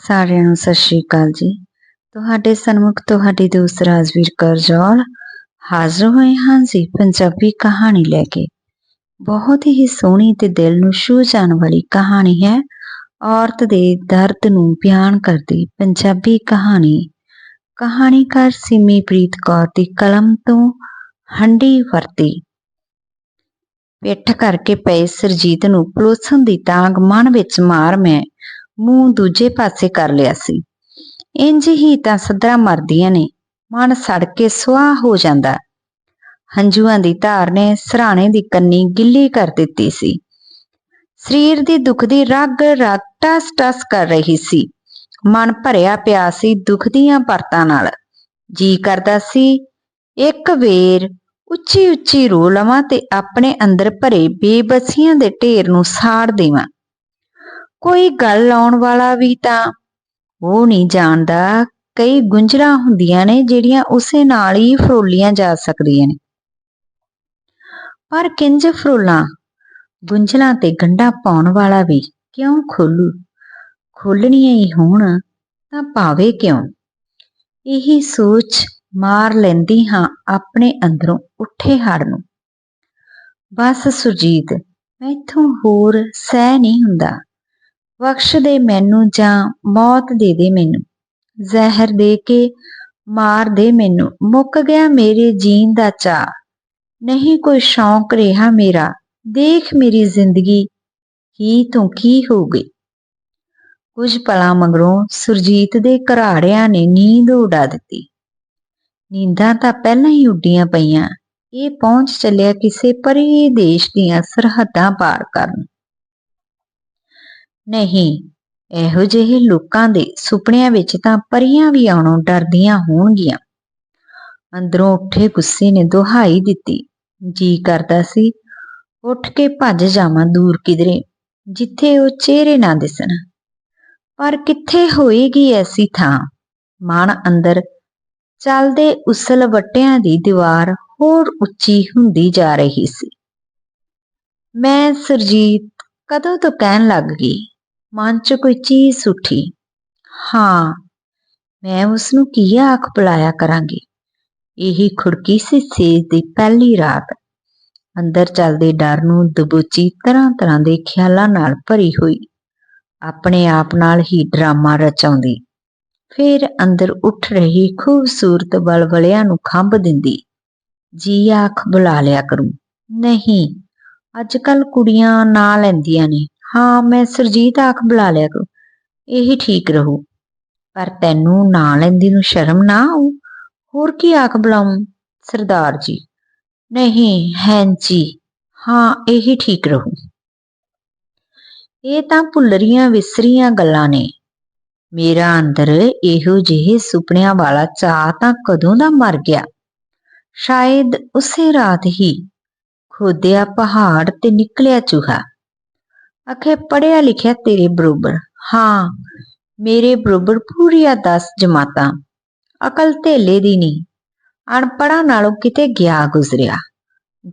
ਸਾਰਿਆਂ ਨੂੰ ਸਤਿ ਸ਼੍ਰੀ ਅਕਾਲ ਜੀ। ਤੁਹਾਡੇ ਸਨਮੁਖ ਤੁਹਾਡੀ ਦੋਸਤ ਰਾਜਵੀਰ ਕੌਰ ਜੌਲ ਹਾਜ਼ਰ ਹੋਏ ਹਾਂ ਜੀ ਪੰਜਾਬੀ ਕਹਾਣੀ ਲੈ ਕੇ। ਬਹੁਤ ਹੀ ਸੋਹਣੀ ਤੇ ਦਿਲ ਨੂੰ ਛੂਹ ਜਾਣ ਵਾਲੀ ਕਹਾਣੀ ਹੈ। ਔਰਤ ਦੇ ਦਰਦ ਨੂੰ ਬਿਆਨ ਕਰਦੀ ਪੰਜਾਬੀ ਕਹਾਣੀ। ਕਹਾਣੀਕਾਰ ਸਿਮੀ ਪ੍ਰੀਤ ਕੌਰ ਦੀ ਕਲਮ ਤੋਂ ਹੰਡੀ ਵਰਤੀ। ਪਿੱਠ ਕਰਕੇ ਪਏ ਸਰਜੀਤ ਨੂੰ ਪਲੋਸਣ ਦੀ ਤਾਂਗ ਮਨ ਵਿੱਚ ਮਾਰ ਮੈਂ ਮੂੰਹ ਦੂਜੇ ਪਾਸੇ ਕਰ ਲਿਆ ਸੀ। ਇੰਜ ਹੀ ਤਾਂ ਸਦਰਾ ਮਰਦੀਆਂ ਨੇ, ਮਨ ਸੜ ਕੇ ਸੁਆਹ ਹੋ ਜਾਂਦਾ। ਹੰਝੂਆਂ ਦੀ ਧਾਰ ਨੇ ਸਰਾਣੇ ਦੀ ਕੰਨੀ ਗਿੱਲੀ ਕਰ ਦਿੱਤੀ ਸੀ। ਸਰੀਰ ਦੀ ਦੁੱਖ ਦੀ ਰਗ ਰਗ ਟਸ ਟਸ ਕਰ ਰਹੀ ਸੀ। ਮਨ ਭਰਿਆ ਪਿਆ ਸੀ ਦੁੱਖ ਦੀਆਂ ਪਰਤਾਂ ਨਾਲ। ਜੀ ਕਰਦਾ ਸੀ, ਇੱਕ ਵੇਰ ਉੱਚੀ ਉੱਚੀ ਰੋ ਲਵਾਂ ਤੇ ਆਪਣੇ ਅੰਦਰ ਭਰੇ ਬੇਬਸੀਆਂ ਦੇ ਢੇਰ ਨੂੰ ਸਾੜ ਦੇਵਾਂ। ਕੋਈ ਗੱਲ ਆਉਣ ਵਾਲਾ ਵੀ ਤਾਂ ਉਹ ਨਹੀਂ ਜਾਣਦਾ। ਕਈ ਗੁੰਝਲਾਂ ਹੁੰਦੀਆਂ ਨੇ ਜਿਹੜੀਆਂ ਉਸੇ ਨਾਲ ਹੀ ਫਰੋਲੀਆਂ ਜਾ ਸਕਦੀਆਂ ਨੇ। ਪਰ ਕਿੰਜ ਫਰੋਲਾਂ? ਗੁੰਝਲਾਂ ਤੇ ਗੰਢਾ ਪਾਉਣ ਵਾਲਾ ਵੀ ਕਿਉਂ ਖੋਲੂ? ਖੋਲਣੀਆਂ ਹੀ ਹੋਣ ਤਾਂ ਭਾਵੇ ਕਿਉਂ? ਇਹੀ ਸੋਚ ਮਾਰ ਲੈਂਦੀ ਹਾਂ ਆਪਣੇ ਅੰਦਰੋਂ ਉੱਠੇ ਹੜ ਨੂੰ। ਬਸ ਸੁਰਜੀਤ, ਮੈਥੋਂ ਹੋਰ ਸਹਿ ਨਹੀਂ ਹੁੰਦਾ। ਬਖਸ਼ ਦੇ ਮੈਨੂੰ ਜਾਂ ਮੌਤ ਦੇ ਦੇ ਮੈਨੂੰ। ਜ਼ਹਿਰ ਦੇ ਕੇ ਮਾਰ ਦੇ ਮੈਨੂੰ। ਮੁੱਕ ਗਿਆ ਮੇਰੇ ਜੀਣ ਦਾ ਚਾਹ ਨਹੀਂ ਕੋਈ ਸ਼ੌਂਕ ਰਿਹਾ ਮੇਰਾ। ਦੇਖ ਮੇਰੀ ਜ਼ਿੰਦਗੀ ਕੀ ਤੋਂ ਕੀ ਹੋ ਗਈ। ਕੁਝ ਪਲਾਂ ਮਗਰੋਂ ਸੁਰਜੀਤ ਦੇ ਘਰਾੜਿਆਂ ਨੇ ਨੀਂਦ ਉਡਾ ਦਿੱਤੀ। ਨੀਂਦਾਂ ਤਾਂ ਪਹਿਲਾਂ ਹੀ ਉੱਡੀਆਂ ਪਈਆਂ। ਇਹ ਪਹੁੰਚ ਚੱਲਿਆ ਕਿਸੇ ਪਰੇ ਦੇਸ਼ ਦੀਆਂ ਸਰਹੱਦਾਂ ਪਾਰ ਕਰਨ। ਨਹੀਂ, ਇਹੋ ਜਿਹੇ ਲੋਕਾਂ ਦੇ ਸੁਪਨਿਆਂ ਵਿੱਚ ਤਾਂ ਪਰੀਆਂ ਵੀ ਆਉਣੋਂ ਡਰਦੀਆਂ ਹੋਣਗੀਆਂ। ਅੰਦਰੋਂ ਉੱਠੇ ਗੁੱਸੇ ਨੇ ਦੁਹਾਈ ਦਿੱਤੀ। ਜੀ ਕਰਦਾ ਸੀ, ਉੱਠ ਕੇ ਭੱਜ ਜਾਵਾਂ ਦੂਰ ਕਿਧਰੇ, ਜਿੱਥੇ ਉਹ ਚਿਹਰੇ ਨਾ ਦਿਸਣ। ਪਰ ਕਿੱਥੇ ਹੋਏਗੀ ਐਸੀ ਥਾਂ? ਮਨ ਅੰਦਰ ਚੱਲਦੇ ਉਸਲ ਵਟਿਆਂ ਦੀ ਦੀਵਾਰ ਹੋਰ ਉੱਚੀ ਹੁੰਦੀ ਜਾ ਰਹੀ ਸੀ। ਮੈਂ ਸਰਜੀਤ ਕਦੋਂ ਤੋਂ ਕਹਿਣ ਲੱਗ ਗਈ? ਮਨ 'ਚ ਕੋਈ ਚੀਜ਼ ਉੱਠੀ ਹਾਂ, ਮੈਂ ਉਸ ਨੂੰ ਕੀ ਆਖ ਬੁਲਾਇਆ ਕਰਾਂਗੀ? ਇਹੀ ਖੁੜਕੀ ਸੀ ਸੇਜ ਦੀ ਪਹਿਲੀ ਰਾਤ। ਅੰਦਰ ਚੱਲਦੇ ਡਰ ਨੂੰ ਦਬੋਚੀ ਤਰ੍ਹਾਂ ਤਰ੍ਹਾਂ ਦੇ ਖਿਆਲਾਂ ਨਾਲ ਭਰੀ ਹੋਈ। ਆਪਣੇ ਆਪ ਨਾਲ ਹੀ ਡਰਾਮਾ ਰਚਾਉਂਦੀ। ਫਿਰ ਅੰਦਰ ਉੱਠ ਰਹੀ ਖੂਬਸੂਰਤ ਬਲਬਲਿਆਂ ਨੂੰ ਖੰਭ ਦਿੰਦੀ। ਜੀ ਆਖ ਬੁਲਾ ਲਿਆ ਕਰੂੰ। ਨਹੀਂ ਅੱਜ ਕੱਲ ਕੁੜੀਆਂ ਨਾ ਲੈਂਦੀਆਂ ਨੇ। ਹਾਂ, ਮੈਂ ਸਰਜੀਤ ਆਖ ਬੁਲਾ ਲਿਆ ਕਰੂੰ। ਇਹੀ ਠੀਕ ਰਹੂ। ਪਰ ਤੈਨੂੰ ਨਾਂ ਲੈਂਦੀ ਨੂੰ ਸ਼ਰਮ ਨਾ ਆਉ ਹੋਰ ਕੀ ਆਖ ਬੁਲਾਉਂ ਸਰਦਾਰ ਜੀ? ਨਹੀਂ ਹੈਂਜੀ ਹਾਂ, ਇਹੀ ਠੀਕ ਰਹੂ। ਇਹ ਤਾਂ ਭੁੱਲਰੀਆਂ ਵਿਸਰੀਆਂ ਗੱਲਾਂ ਨੇ। ਮੇਰਾ ਅੰਦਰ ਇਹੋ ਜਿਹੇ ਸੁਪਨਿਆਂ ਵਾਲਾ ਚਾਹ ਤਾਂ ਕਦੋਂ ਦਾ ਮਰ ਗਿਆ? ਸ਼ਾਇਦ ਉਸੇ ਰਾਤ ਹੀ ਖੋਦਿਆ ਪਹਾੜ ਤੇ ਨਿਕਲਿਆ ਚੂਹਾ। ਅਖੇ ਪੜਿਆ ਲਿਖਿਆ ਤੇਰੇ ਬਰੋਬਰ। ਹਾਂ, ਮੇਰੇ ਬਰੋਬਰ ਪੂਰੀਆਂ 10 ਜਮਾਤਾਂ। ਅਕਲ ਧੇਲੇ ਦੀ ਨਹੀਂ। ਅਣਪੜਾ ਨਾਲੋਂ ਕਿਤੇ ਗਿਆ ਗੁਜ਼ਰਿਆ।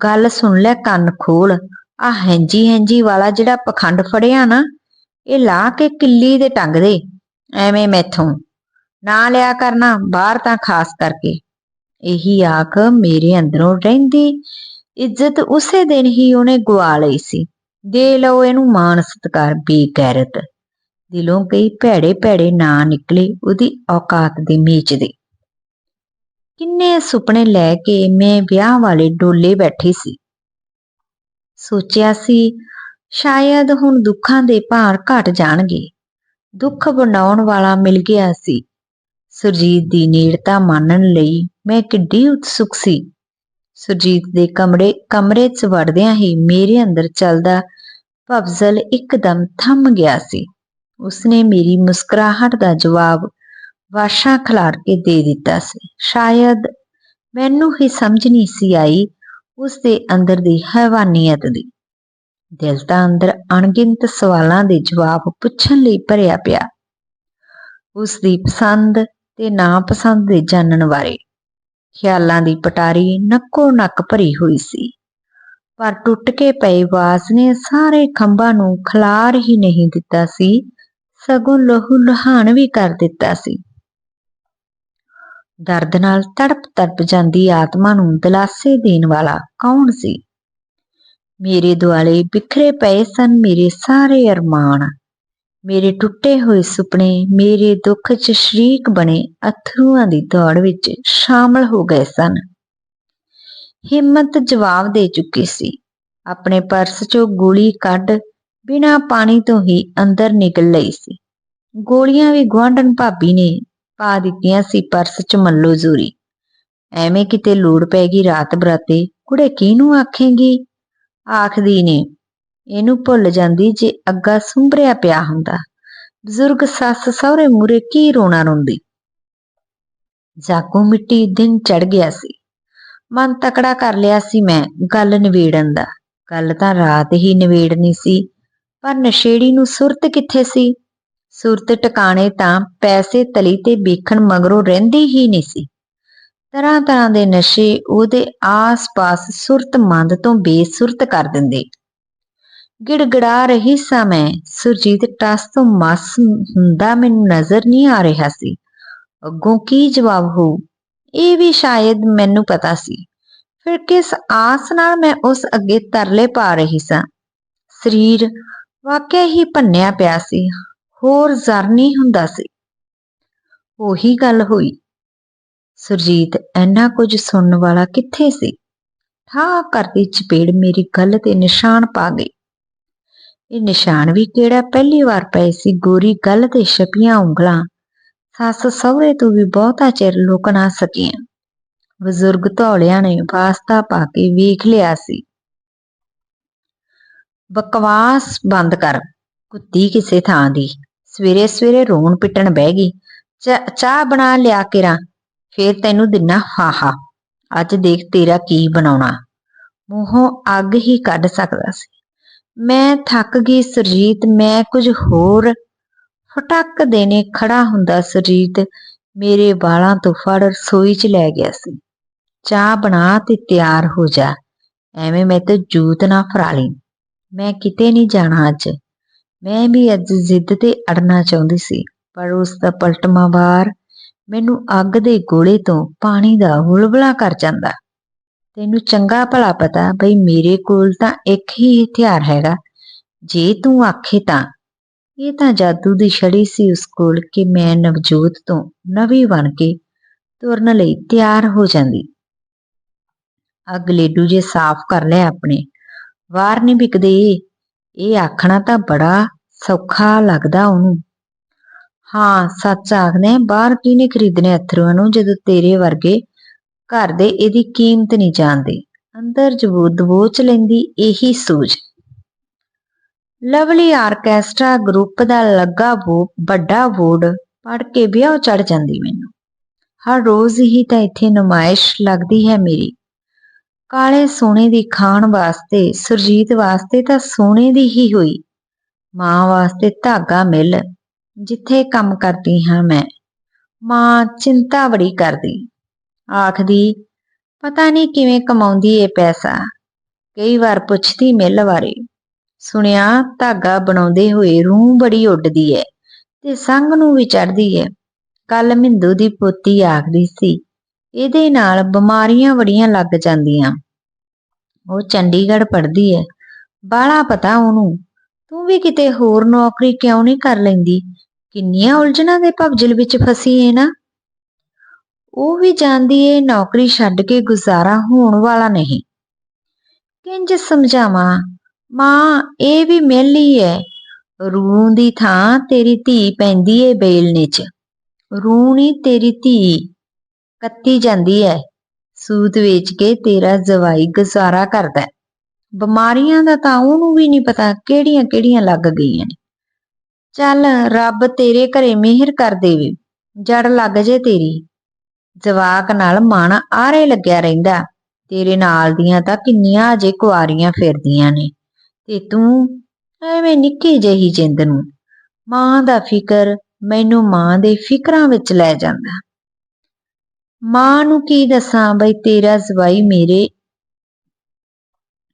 ਗੱਲ ਸੁਣ ਲੈ, ਕੰਨ ਖੋਲ। ਆ ਹੈਂਜੀ ਹੈਂਜੀ ਵਾਲਾ ਜਿਹੜਾ ਪਖੰਡ ਫੜਿਆ ਨਾ, ਇਹ ਲਾ ਕੇ ਕਿੱਲੀ ਦੇ ਟੰਗ ਦੇ। ਐਵੇਂ ਮੈਥੋਂ। ਨਾ ਲਿਆ ਕਰਨਾ, ਬਾਹਰ ਤਾਂ ਖਾਸ ਕਰਕੇ। ਇਹੀ ਆਖ, ਮੇਰੇ ਅੰਦਰੋਂ ਰਹਿੰਦੀ ਇੱਜ਼ਤ ਉਸੇ ਦਿਨ ਹੀ ਉਹਨੇ ਗਵਾ ਲਈ ਸੀ। ਦੇ ਲਓ ਇਹਨੂੰ ਮਾਨ ਸਤਕਾਰ ਬੇਗੈਰਤ ਦਿਲੋਂ ਕਈ ਭੈੜੇ ਭੈੜੇ ਨਾਂ ਨਿਕਲੇ ਉਹਦੀ ਔਕਾਤ ਦੇ ਮੇਚ ਦੇ। ਕਿੰਨੇ ਸੁਪਨੇ ਲੈ ਕੇ ਮੈਂ ਵਿਆਹ ਵਾਲੇ ਡੋਲੇ ਬੈਠੀ ਸੀ। ਸੋਚਿਆ ਸੀ ਸ਼ਾਇਦ ਹੁਣ ਦੁੱਖਾਂ ਦੇ ਭਾਰ ਘਟ ਜਾਣਗੇ। ਦੁੱਖ ਬਣਾਉਣ ਵਾਲਾ ਮਿਲ ਗਿਆ ਸੀ। ਸੁਰਜੀਤ ਦੀ ਨੇੜਤਾ ਮੰਨਣ ਲਈ ਮੈਂ ਕਿੱਡੀ ਉਤਸੁਕ ਸੀ। ਸੁਰਜੀਤ ਦੇ ਕਮਰੇ ਕਮਰੇ 'ਚ ਵੜਦਿਆਂ ਹੀ ਮੇਰੇ ਅੰਦਰ ਚੱਲਦਾ ਭਵਜ਼ਲ ਇੱਕਦਮ ਥੰਮ ਗਿਆ ਸੀ। ਉਸਨੇ ਮੇਰੀ ਮੁਸਕਰਾਹਟ ਦਾ ਜਵਾਬ ਵਾਸ਼ਾ ਖਿਲਾਰ ਕੇ ਦੇ ਦਿੱਤਾ ਸੀ। ਸ਼ਾਇਦ ਮੈਨੂੰ ਹੀ ਸਮਝ ਨਹੀਂ ਸੀ ਆਈ ਉਸ ਦੇ ਅੰਦਰ ਦੀ ਹੈਵਾਨੀਅਤ ਦੀ। ਦਿਲ ਦਾ ਅੰਦਰ ਅਣਗਿਣਤ ਸਵਾਲਾਂ ਦੇ ਜਵਾਬ ਪੁੱਛਣ ਲਈ ਭਰਿਆ ਪਿਆ। ਉਸ ਦੀ ਪਸੰਦ ਤੇ ਨਾਪਸੰਦ ਦੇ ਜਾਣਨ ਬਾਰੇ ਖਿਆਲਾਂ ਦੀ ਪਟਾਰੀ ਨੱਕੋ ਨੱਕ ਭਰੀ ਹੋਈ ਸੀ। ਪਰ ਟੁੱਟ ਕੇ ਪਏ ਵਾਸ ਨੇ ਸਾਰੇ ਖੰਭਾਂ ਨੂੰ ਖਲਾਰ ਹੀ ਨਹੀਂ ਦਿੱਤਾ ਸੀ। ਸਗੋਂ ਲਹੂ ਲਹਾਨ ਵੀ ਕਰ ਦਿੱਤਾ ਸੀ। ਦਰਦ ਨਾਲ ਤੜਪ ਤੜਪ ਜਾਂਦੀ ਆਤਮਾ ਨੂੰ ਦਿਲਾਸੇ ਦੇਣ ਵਾਲਾ ਕੌਣ ਸੀ? ਮੇਰੇ ਦੁਆਲੇ ਬਿਖਰੇ ਪਏ ਸਨ ਮੇਰੇ ਸਾਰੇ ਅਰਮਾਨ। ਮੇਰੇ ਟੁੱਟੇ ਹੋਏ ਸੁਪਨੇ ਮੇਰੇ ਦੁੱਖ 'ਚ ਸ਼ਰੀਕ ਬਣੇ ਅਥਰੂਆਂ ਦੀ ਦੌੜ ਵਿੱਚ ਸ਼ਾਮਲ ਹੋ ਗਏ ਸਨ। ਹਿੰਮਤ ਜਵਾਬ ਦੇ ਚੁੱਕੀ ਸੀ। ਆਪਣੇ ਪਰਸ 'ਚੋਂ ਗੋਲੀ ਕੱਢ ਬਿਨਾਂ ਪਾਣੀ ਤੋਂ ਹੀ ਅੰਦਰ ਨਿਕਲ ਲਈ ਸੀ। ਗੋਲੀਆਂ ਵੀ ਗੁਆਂਢਣ ਭਾਬੀ ਨੇ ਪਾ ਦਿੱਤੀਆਂ ਸੀ ਪਰਸ 'ਚ ਮੱਲੋ ਜ਼ੂਰੀ। ਐਵੇਂ ਕਿਤੇ ਲੋੜ ਪੈ ਗਈ ਰਾਤ ਬਰਾਤੇ, ਕੁੜੇ ਕਿਹਨੂੰ ਆਖੇਂਗੀ? ਆਖਦੀ ਨੇ, ਇਹਨੂੰ ਭੁੱਲ ਜਾਂਦੀ ਜੇ ਅੱਗਾ ਸੁੰਭਰਿਆ ਪਿਆ ਹੁੰਦਾ। ਬਜ਼ੁਰਗ ਸੱਸ ਸਹੁਰੇ ਮੂਰੇ ਕੀ ਰੋਣਾ ਰੋਂਦੀ? ਜਾਕੂ ਮਿੱਟੀ ਦਿਨ ਚੜ ਗਿਆ ਸੀ। ਮਨ ਤਕੜਾ ਕਰ ਲਿਆ ਸੀ ਮੈਂ ਗੱਲ ਨਿਵੇੜਨ ਦਾ। ਗੱਲ ਤਾਂ ਰਾਤ ਹੀ ਨਿਵੇੜਨੀ ਸੀ, ਪਰ ਨਸ਼ੇੜੀ ਨੂੰ ਸੁਰਤ ਕਿੱਥੇ ਸੀ? ਸੁਰਤ ਟਿਕਾਣੇ ਤਾਂ ਪੈਸੇ ਤਲੀ ਤੇ ਵੇਖਣ ਮਗਰੋਂ ਰਹਿੰਦੀ ਹੀ ਨਹੀਂ ਸੀ। ਤਰ੍ਹਾਂ ਤਰ੍ਹਾਂ ਦੇ ਨਸ਼ੇ ਉਹਦੇ ਆਸ-ਪਾਸ ਸੁਰਤਮੰਦ ਤੋਂ ਬੇਸੁਰਤ ਕਰ ਦਿੰਦੇ। ਗਿੜਗੜਾ ਰਹੀ ਸਾਂ ਮੈਂ, ਸੁਰਜੀਤ ਟਸ ਤੋਂ ਮਸ ਹੁੰਦਾ ਮੈਨੂੰ ਨਜ਼ਰ ਨਹੀਂ ਆ ਰਿਹਾ ਸੀ। ਅੱਗੋਂ ਕੀ ਜਵਾਬ ਹੋਊ? ਇਹ ਵੀ ਸ਼ਾਇਦ ਮੈਨੂੰ ਪਤਾ ਸੀ। ਫਿਰ ਕਿਸ ਆਸ ਨਾਲ ਮੈਂ ਉਸ ਅੱਗੇ ਤਰਲੇ ਪਾ ਰਹੀ ਸਾਂ? ਸਰੀਰ ਵਾਕਿਆ ਹੀ ਭੰਨਿਆ ਪਿਆ ਸੀ। ਹੋਰ ਜ਼ਰ ਨਹੀਂ ਹੁੰਦਾ ਸੀ। ਉਹੀ ਗੱਲ ਹੋਈ। ਸੁਰਜੀਤ, ਇੰਨਾ ਕੁਝ ਸੁਣਨ ਵਾਲਾ ਕਿੱਥੇ ਸੀ? ਠਾ ਕਰਦੀ ਚਪੇੜ ਮੇਰੀ ਗੱਲ ਤੇ ਨਿਸ਼ਾਨ ਪਾ ਗਈ। ਇਹ ਨਿਸ਼ਾਨ ਵੀ ਕਿਹੜਾ ਪਹਿਲੀ ਵਾਰ ਪਏ ਸੀ? ਗੋਰੀ ਗੱਲ ਤੇ ਛਪੀਆਂ ਉਂਗਲਾਂ। ਸੱਸ ਸਹੁਰੇ ਤੋਂ ਵੀ ਬਹੁਤਾ ਚਿਰ ਲੁਕ ਨਾ ਸਕੀਆਂ। ਬਜ਼ੁਰਗ ਧੌਲਿਆਂ ਨੇ ਵਾਸਤਾ ਪਾ ਕੇ ਵੇਖ ਲਿਆ ਸੀ। ਬਕਵਾਸ ਬੰਦ ਕਰ, ਕੁੱਤੀ ਕਿਸੇ ਥਾਂ ਦੀ। ਸਵੇਰੇ ਸਵੇਰੇ ਰੋਣ ਪਿੱਟਣ ਬਹਿ ਗਈ। ਚਾਹ ਬਣਾ ਲਿਆ ਕੇਰਾ, ਫੇਰ ਤੈਨੂੰ ਦਿਨਾ ਹਾਹਾ। ਅੱਜ ਦੇਖ ਤੇਰਾ ਕੀ ਬਣਾਉਣਾ। ਮੂੰਹੋਂ ਅੱਗ ਹੀ ਕੱਢ ਸਕਦਾ ਸੀ। ਮੈਂ ਥੱਕ ਗਈ, ਸਰਜੀਤ, ਮੈਂ ਕੁਝ ਹੋਰ ਫਟਕ ਦੇਨੇ ਖੜਾ ਹੁੰਦਾ ਸਰੀਰ ਮੇਰੇ ਵਾਲਾਂ ਤੋਂ ਫੜ ਰਸੋਈ 'ਚ ਲੈ ਗਿਆ ਸੀ। ਚਾਹ ਬਣਾ ਤੇ ਤਿਆਰ ਹੋ ਜਾ। ਐਵੇਂ ਮੈਂ ਤੇ ਜੂਤ ਨਾ ਫਰਾ ਲਈ ਮੈਂ ਕਿਤੇ ਨਹੀਂ ਜਾਣਾ ਅੱਜ। ਮੈਂ ਵੀ ਅੱਜ ਜ਼ਿੱਦ ਤੇ ਅੜਨਾ ਚਾਹੁੰਦੀ ਸੀ, ਪਰ ਉਸ ਦਾ ਪਲਟਮਾ ਵਾਰ ਮੈਨੂੰ ਅੱਗ ਦੇ ਗੋਲੇ ਤੋਂ ਪਾਣੀ ਦਾ ਹੁਲਬਲਾ ਕਰ ਜਾਂਦਾ। ਤੈਨੂੰ ਚੰਗਾ ਭਲਾ ਪਤਾ ਬਈ ਮੇਰੇ ਕੋਲ ਤਾਂ ਇੱਕ ਹੀ ਹਥਿਆਰ ਹੈਗਾ। ਜੇ ਤੂੰ ਆਖੇ ਤਾਂ ਇਹ ਤਾਂ ਜਾਦੂ ਦੀ ਛੜੀ ਸੀ ਉਸ ਕੋਲ ਕਿ ਮੈਂ ਨਵਜੋਤ ਤੋਂ ਨਵੀਂ ਬਣ ਕੇ ਤੁਰਨ ਲਈ ਤਿਆਰ ਹੋ ਜਾਂਦੀ। ਅੱਗ ਲੇਡੂ ਜੇ ਸਾਫ਼ ਕਰ ਲੈ ਆਪਣੇ, ਵਾਰ ਨਹੀਂ ਵਿਕਦੇ। ਇਹ ਆਖਣਾ ਤਾਂ ਬੜਾ ਸੌਖਾ ਲੱਗਦਾ ਉਹਨੂੰ। ਹਾਂ, ਸੱਚ ਆਖਦੇ ਬਾਹਰ ਕਿਨੇ ਖਰੀਦਨੇ ਅਥਰੂਆਂ ਨੂੰ ਜਦੋਂ ਤੇਰੇ ਵਰਗੇ ਘਰ ਦੇ ਇਹਦੀ ਕੀਮਤ ਨਹੀਂ ਜਾਣਦੇ। ਅੰਦਰ ਜਬੂਤ ਦਬੋਚ ਲੈਂਦੀ ਇਹੀ ਸੋਚ। ਲਵਲੀ ਆਰਕੈਸਟਰਾ ਗਰੁੱਪ ਦਾ ਲੱਗਾ ਉਹ ਵੱਡਾ ਬੋਰਡ ਪੜ ਕੇ ਵਿਆਹ ਚੜ ਜਾਂਦੀ ਮੈਨੂੰ। ਹਰ ਰੋਜ਼ ਹੀ ਤਾਂ ਇੱਥੇ ਨਮਾਇਸ਼ ਲੱਗਦੀ ਹੈ ਮੇਰੀ। ਕਾਲੇ ਸੋਨੇ ਦੀ ਖਾਣ ਵਾਸਤੇ, ਸੁਰਜੀਤ ਵਾਸਤੇ ਤਾਂ ਸੋਨੇ ਦੀ ਹੀ ਹੋਈ। ਮਾਂ ਵਾਸਤੇ ਧਾਗਾ ਮਿਲ, ਜਿੱਥੇ ਕੰਮ ਕਰਦੀ ਹਾਂ ਮੈਂ। ਮਾਂ ਚਿੰਤਾ ਬੜੀ ਕਰਦੀ। ਆਖਦੀ, ਪਤਾ ਨਹੀਂ ਕਿਵੇਂ ਕਮਾਉਂਦੀ ਏ ਪੈਸਾ? ਕਈ ਵਾਰ ਪੁੱਛਦੀ ਮਿਲ ਬਾਰੇ। ਸੁਣਿਆ ਧਾਗਾ ਬਣਾਉਂਦੇ ਹੋਏ ਰੂਹ ਬੜੀ ਉੱਡਦੀ ਹੈ ਤੇ ਸੰਗ ਨੂੰ ਵੀ ਚੜਦੀ ਹੈ ਕੱਲ ਮਿੰਦੂ ਦੀ ਪੋਤੀ ਆਖਦੀ ਸੀ, ਇਹਦੇ ਨਾਲ ਬਿਮਾਰੀਆਂ ਬੜੀਆਂ ਲੱਗ ਜਾਂਦੀਆਂ। ਉਹ ਚੰਡੀਗੜ੍ਹ ਪੜ੍ਹਦੀ ਹੈ ਬਾਲਾ ਪਤਾ ਉਹਨੂੰ, ਤੂੰ ਵੀ ਕਿਤੇ ਹੋਰ ਨੌਕਰੀ ਕਿਉਂ ਨਹੀਂ ਕਰ ਲੈਂਦੀ? ਕਿੰਨੀਆਂ ਉਲਝਣਾਂ ਦੇ ਭਵਜਲ ਵਿੱਚ ਫਸੀ ਏ ਨਾ। ਉਹ ਵੀ ਜਾਣਦੀ ਏ ਨੌਕਰੀ ਛੱਡ ਕੇ ਗੁਜ਼ਾਰਾ ਹੋਣ ਵਾਲਾ ਨਹੀਂ। ਕਿੰਜ ਸਮਝਾਵਾਂ ਮਾਂ, ਇਹ ਵੀ ਮਿਲੀ ਏ ਰੂਹ ਦੀ ਥਾਂ ਤੇਰੀ ਧੀ ਪੈਂਦੀ ਏ ਬੇਲਨੇ 'ਚ। ਰੂਹ ਨਹੀਂ ਤੇਰੀ ਧੀ ਕੱਤੀ ਜਾਂਦੀ ਏ ਸੂਤ ਵੇਚ ਕੇ ਤੇਰਾ ਜਵਾਈ ਗੁਜ਼ਾਰਾ ਕਰਦਾ ਬਿਮਾਰੀਆਂ ਦਾ ਤਾਂ ਉਹਨੂੰ ਵੀ ਨਹੀਂ ਪਤਾ ਕਿਹੜੀਆਂ ਕਿਹੜੀਆਂ ਲੱਗ ਗਈਆਂ ਨੇ। ਚੱਲ ਰੱਬ ਤੇਰੇ ਘਰੇ ਮਿਹਰ ਕਰ ਦੇਵੇ। ਜੜ ਲੱਗ ਜੇ ਤੇਰੀ। ਜਵਾਕ ਨਾਲ ਮਨ ਆਰੇ ਲੱਗਿਆ ਰਹਿੰਦਾ। ਤੇਰੇ ਨਾਲ ਦੀਆਂ ਤਾਂ ਕਿੰਨੀਆਂ ਅਜੇ ਕੁਆਰੀਆਂ ਫਿਰਦੀਆਂ ਨੇ। ਤੇ ਤੂੰ ਐਵੇਂ ਨਿੱਕੀ ਜਿਹੀ ਜਿੰਦ ਨੂੰ ਮਾਂ ਦਾ ਫਿਕਰ ਮੈਨੂੰ ਮਾਂ ਦੇ ਫਿਕਰਾਂ ਵਿੱਚ ਲੈ ਜਾਂਦਾ। ਮਾਂ ਨੂੰ ਕੀ ਦੱਸਾਂ ਬਈ ਤੇਰਾ ਜ਼ਵਾਈ ਮੇਰੇ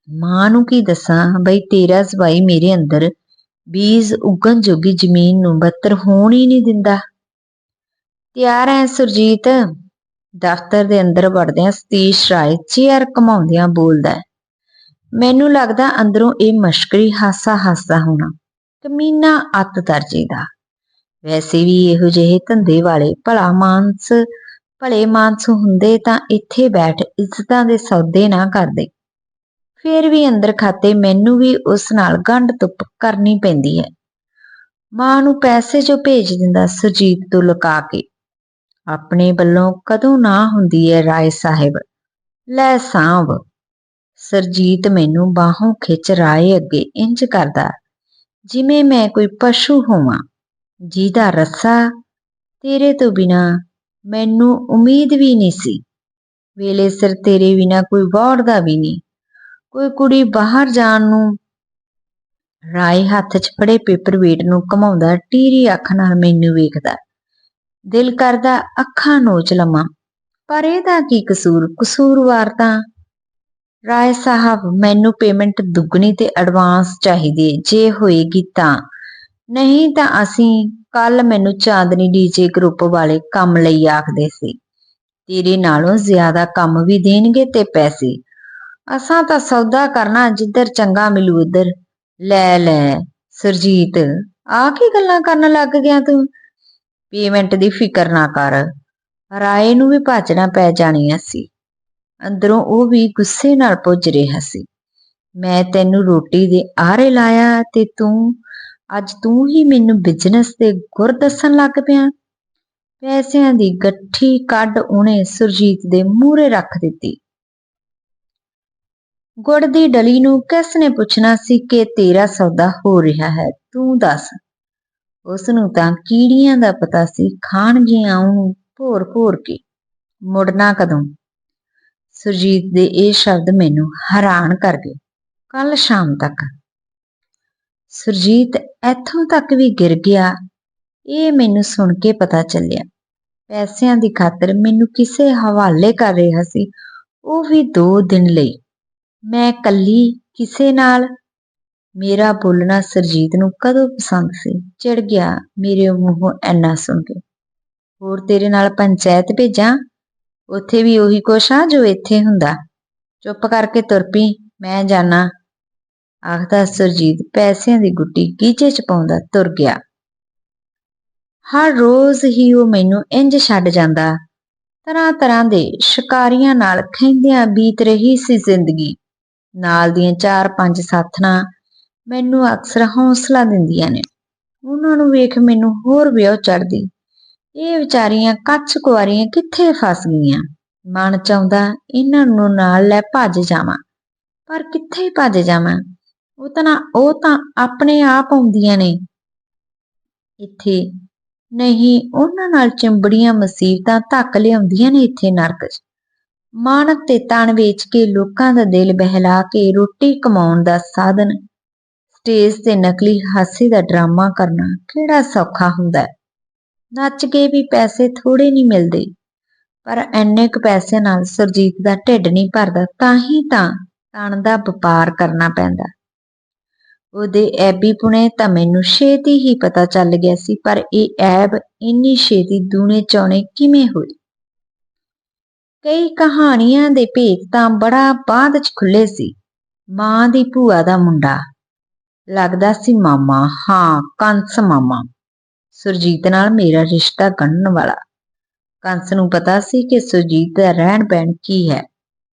ਮਾਂ ਨੂੰ ਕੀ ਦੱਸਾਂ ਬਈ ਤੇਰਾ ਜ਼ਵਾਈ ਮੇਰੇ ਅੰਦਰ ਬੀਜ ਉੱਗਣ ਜੋਗੀ ਜ਼ਮੀਨ ਨੂੰ ਬੱਤਰ ਹੋਣ ਹੀ ਨਹੀਂ ਦਿੰਦਾ। ਤਿਆਰ ਐ ਸੁਰਜੀਤ, ਦਫ਼ਤਰ ਦੇ ਅੰਦਰ ਵੜਦਿਆਂ ਸਤੀਸ਼ ਰਾਏ ਚੇਅਰ ਘਮਾਉਂਦਿਆਂ ਬੋਲਦਾ ਮੈਨੂੰ ਲੱਗਦਾ ਅੰਦਰੋਂ ਇਹ ਮਸ਼ਕਰੀ ਹਾਸਾ ਹੱਸਦਾ ਹੋਣਾ। ਕਮੀਨਾ ਅੱਤ ਦਰਜੇ ਦਾ ਵੈਸੇ ਵੀ ਇਹੋ ਜਿਹੇ ਧੰਦੇ ਵਾਲੇ ਭਲਾ ਮਾਨਸ, ਭਲੇ ਮਾਨਸ ਹੁੰਦੇ ਤਾਂ ਇੱਥੇ ਬੈਠ ਇੱਜ਼ਤਾਂ ਦੇ ਸੌਦੇ ਨਾ ਕਰਦੇ। ਫਿਰ ਵੀ ਅੰਦਰ ਖਾਤੇ ਮੈਨੂੰ ਵੀ ਉਸ ਨਾਲ ਗੰਢ ਤੁੱਪ ਕਰਨੀ ਪੈਂਦੀ ਹੈ। ਮਾਂ ਨੂੰ ਪੈਸੇ ਜੋ ਭੇਜ ਦਿੰਦਾ ਸੁਰਜੀਤ ਤੋਂ ਲੁਕਾ ਕੇ। ਆਪਣੇ ਵੱਲੋਂ ਕਦੋਂ ਨਾ ਹੁੰਦੀ ਹੈ ਰਾਏ ਸਾਹਿਬ। ਲੈ ਸਾਂਭ। ਸਰਜੀਤ ਮੈਨੂੰ ਬਾਹੋਂ ਖਿੱਚ ਰਾਏ ਅੱਗੇ ਇੰਜ ਕਰਦਾ, ਜਿਵੇਂ ਮੈਂ ਕੋਈ ਪਸ਼ੂ ਹੋਵਾਂ, ਜਿਹਦਾ ਰੱਸਾ ਤੇਰੇ ਤੋਂ ਬਿਨਾ ਮੈਨੂੰ ਉਮੀਦ ਵੀ ਨਹੀਂ ਸੀ। ਵੇਲੇ ਸਿਰ ਤੇਰੇ ਬਿਨਾ ਕੋਈ ਵੌੜਦਾ ਵੀ ਨਹੀਂ। ਕੋਈ ਕੁੜੀ ਬਾਹਰ ਜਾਣ ਨੂੰ ਰਾਏ ਹੱਥ 'ਚ ਫੜੇ ਪੇਪਰ ਵੇਟ ਨੂੰ ਘਮਾਉਂਦਾ, ਟੀਰੀ ਅੱਖ ਨਾਲ ਮੈਨੂੰ ਵੇਖਦਾ। ਦਿਲ ਕਰਦਾ ਅੱਖਾਂ ਨੋਚ ਲਵਾਂ, ਪਰ ਇਹਦਾ ਕੀ ਕਸੂਰ? ਕਸੂਰਵਾਰ ਤਾਂ ਰਾਏ ਸਾਹਿਬ, ਮੈਨੂੰ ਪੇਮੈਂਟ ਦੁੱਗਣੀ ਤੇ ਐਡਵਾਂਸ ਚਾਹੀਦੀ ਹੈ। ਜੇ ਹੋਏਗੀ ਤਾਂ। ਨਹੀਂ ਤਾਂ ਅਸੀਂ ਕੱਲ ਮੈਨੂੰ ਚਾਂਦਨੀ ਡੀਜੇ ਗਰੁੱਪ ਵਾਲੇ ਕੰਮ ਲਈ ਆਖਦੇ ਸੀ। ਤੇਰੇ ਨਾਲੋਂ ਜ਼ਿਆਦਾ ਕੰਮ ਵੀ ਦੇਣਗੇ ਤੇ ਪੈਸੇ। ਅਸਾਂ ਤਾਂ ਸੌਦਾ ਕਰਨਾ, ਜਿੱਧਰ ਚੰਗਾ ਮਿਲੂ ਉਧਰ। ਲੈ ਲੈ, ਸਰਜੀਤ, ਆ ਕੀ ਗੱਲਾਂ ਕਰਨ ਲੱਗ ਗਿਆ ਤੂੰ? ਪੇਮੈਂਟ ਦੀ ਫਿਕਰ ਨਾ ਕਰ। ਰਾਏ ਨੂੰ ਵੀ ਭਾਜਣਾ ਪੈ ਜਾਣੀਆਂ ਸੀ। ਅੰਦਰੋਂ ਉਹ ਵੀ ਗੁੱਸੇ ਨਾਲ ਪੁੱਜ ਰਿਹਾ ਸੀ। ਮੈਂ ਤੈਨੂੰ ਰੋਟੀ ਦੇ ਆਰੇ ਲਾਇਆ ਤੇ ਤੂੰ, ਅੱਜ ਤੂੰ ਹੀ ਮੈਨੂੰ ਬਿਜ਼ਨਸ ਦੇ ਗੁਰ ਦੱਸਣ ਲੱਗ ਪਿਆ। ਪੈਸਿਆਂ ਦੀ ਗੱਠੀ ਕੱਢ ਉਹਨੇ ਸੁਰਜੀਤ ਦੇ ਮੂਹਰੇ ਰੱਖ ਦਿੱਤੀ। ਗੁੜ ਦੀ ਡਲੀ ਨੂੰ ਕਿਸ ਨੇ ਪੁੱਛਣਾ ਸੀ ਕਿ ਤੇਰਾ ਸੌਦਾ ਹੋ ਰਿਹਾ ਹੈ, ਤੂੰ ਦੱਸ। ਉਸ ਨੂੰ ਤਾਂ ਕੀੜੀਆਂ ਦਾ ਪਤਾ ਸੀ, ਖਾਣਗੀਆਂ ਉਹਨੂੰ ਭੋਰ ਭੋਰ ਕੇ। ਮੁੜਨਾ ਕਦੋਂ? ਸੁਰਜੀਤ ਦੇ ਇਹ ਸ਼ਬਦ ਮੈਨੂੰ ਹੈਰਾਨ ਕਰ ਗਏ। ਕੱਲ ਸ਼ਾਮ ਤੱਕ। ਸੁਰਜੀਤ ਇੱਥੋਂ ਤੱਕ ਵੀ ਗਿਰ ਗਿਆ, ਇਹ ਮੈਨੂੰ ਸੁਣ ਕੇ ਪਤਾ ਚੱਲਿਆ। ਪੈਸਿਆਂ ਦੀ ਖਾਤਰ ਮੈਨੂੰ ਕਿਸੇ ਹਵਾਲੇ ਕਰ ਰਿਹਾ ਸੀ, ਉਹ ਵੀ 2 ਦਿਨ ਲਈ। ਮੈਂ ਕੱਲੀ ਕਿਸੇ ਨਾਲ? ਮੇਰਾ ਬੋਲਣਾ ਸਰਜੀਤ ਨੂੰ ਕਦੋਂ ਪਸੰਦ ਸੀ? ਚਿੜ ਗਿਆ ਮੇਰੇ ਮੂੰਹੋਂ ਐਨਾ ਸੁਣ ਕੇ। ਹੋਰ ਤੇਰੇ ਨਾਲ ਪੰਚਾਇਤ ਭੇਜਾਂ? ਉੱਥੇ ਵੀ ਉਹੀ ਕੁਛ ਆ ਜੋ ਇੱਥੇ ਹੁੰਦਾ। ਚੁੱਪ ਕਰਕੇ ਤੁਰ ਪਈ। ਮੈਂ ਜਾਣਾ ਆਖਦਾ ਸੁਰਜੀਤ, ਪੈਸਿਆਂ ਦੀ ਗੁੱਟੀ ਗੀਚੇ ਚ ਪਾਉਂਦਾ, ਤੁਰ ਗਿਆ। ਹਰ ਰੋਜ਼ ਹੀ ਉਹ ਮੈਨੂੰ ਇੰਜ ਛੱਡ ਜਾਂਦਾ। ਤਰ੍ਹਾਂ ਤਰ੍ਹਾਂ ਦੇ ਸ਼ਿਕਾਰੀਆਂ ਨਾਲ ਖੈਂਦਿਆਂ ਬੀਤ ਰਹੀ ਸੀ ਜ਼ਿੰਦਗੀ। ਨਾਲ ਦੀਆਂ ਚਾਰ ਪੰਜ ਸਾਥਣਾ ਮੈਨੂੰ ਅਕਸਰ ਹੌਸਲਾ ਦਿੰਦੀਆਂ ਨੇ। ਉਹਨਾਂ ਨੂੰ ਵੇਖ ਮੈਨੂੰ ਹੋਰ ਵਿਉ ਚੜਦੀ ਇਹ ਵਿਚਾਰੀਆਂ ਕੱਚ ਕੁਆਰੀਆਂ ਕਿੱਥੇ ਫਸ ਗਈਆਂ? ਮਨ ਚਾਹੁੰਦਾ ਇਹਨਾਂ ਨੂੰ ਨਾਲ ਲੈ ਭੱਜ ਜਾਵਾਂ। ਪਰ ਕਿੱਥੇ ਭੱਜ ਜਾਵਾਂ? ਉਹ ਤਾਂ ਉਹ ਤਾਂ ਆਪਣੇ ਆਪ ਆਉਂਦੀਆਂ ਨੇ। ਇੱਥੇ ਨਹੀਂ, ਉਹਨਾਂ ਨਾਲ ਚਿੰਬੜੀਆਂ ਮੁਸੀਬਤਾਂ ਧੱਕ ਲਿਆਉਂਦੀਆਂ ਨੇ ਇੱਥੇ ਨਰਕ 'ਚ। ਮਾਨਤ ਤੇ ਤਣ ਵੇਚ ਕੇ ਲੋਕਾਂ ਦਾ ਦਿਲ ਬਹਿਲਾ ਕੇ ਰੋਟੀ ਕਮਾਉਣ ਦਾ ਸਾਧਨ। ਸਟੇਜ ਤੇ ਨਕਲੀ ਹਾਸੇ ਦਾ ਡਰਾਮਾ ਕਰਨਾ ਕਿਹੜਾ ਸੌਖਾ ਹੁੰਦਾ? ਹੈ ਨੱਚ ਕੇ ਵੀ ਪੈਸੇ ਥੋੜੇ ਨਹੀਂ ਮਿਲਦੇ। ਪਰ ਐਨੇ ਕੁ ਪੈਸੇ ਨਾਲ ਸਰਜੀਤ ਦਾ ਢਿੱਡ ਨਹੀਂ ਭਰਦਾ, ਤਾਂ ਹੀ ਤਾਂ ਤਣ ਦਾ ਵਪਾਰ ਕਰਨਾ ਪੈਂਦਾ। ਉਹਦੇ ਐਬੀ ਪੁਣੇ ਤਾਂ ਮੈਨੂੰ ਛੇਤੀ ਹੀ ਪਤਾ ਚੱਲ ਗਿਆ ਸੀ, ਪਰ ਇਹ ਐਬ ਇੰਨੀ ਛੇਤੀ ਦੂਣੇ ਚੌਣੇ ਕਿਵੇਂ ਹੋਈ ਕਈ ਕਹਾਣੀਆਂ ਦੇ ਭੇਤ ਤਾਂ ਬੜਾ ਬਾਅਦ ਚ ਖੁੱਲੇ ਸੀ। ਮਾਂ ਦੀ ਭੂਆ ਦਾ ਮੁੰਡਾ। ਲੱਗਦਾ ਸੀ ਮਾਮਾ, ਹਾਂ, ਕੰਸ ਮਾਮਾ। ਸੁਰਜੀਤ ਨਾਲ ਮੇਰਾ ਰਿਸ਼ਤਾ ਕੱਢਣ ਵਾਲਾ। ਕੰਸ ਨੂੰ ਪਤਾ ਸੀ ਕਿ ਸੁਰਜੀਤ ਦਾ ਰਹਿਣ ਬਹਿਣ ਕੀ ਹੈ।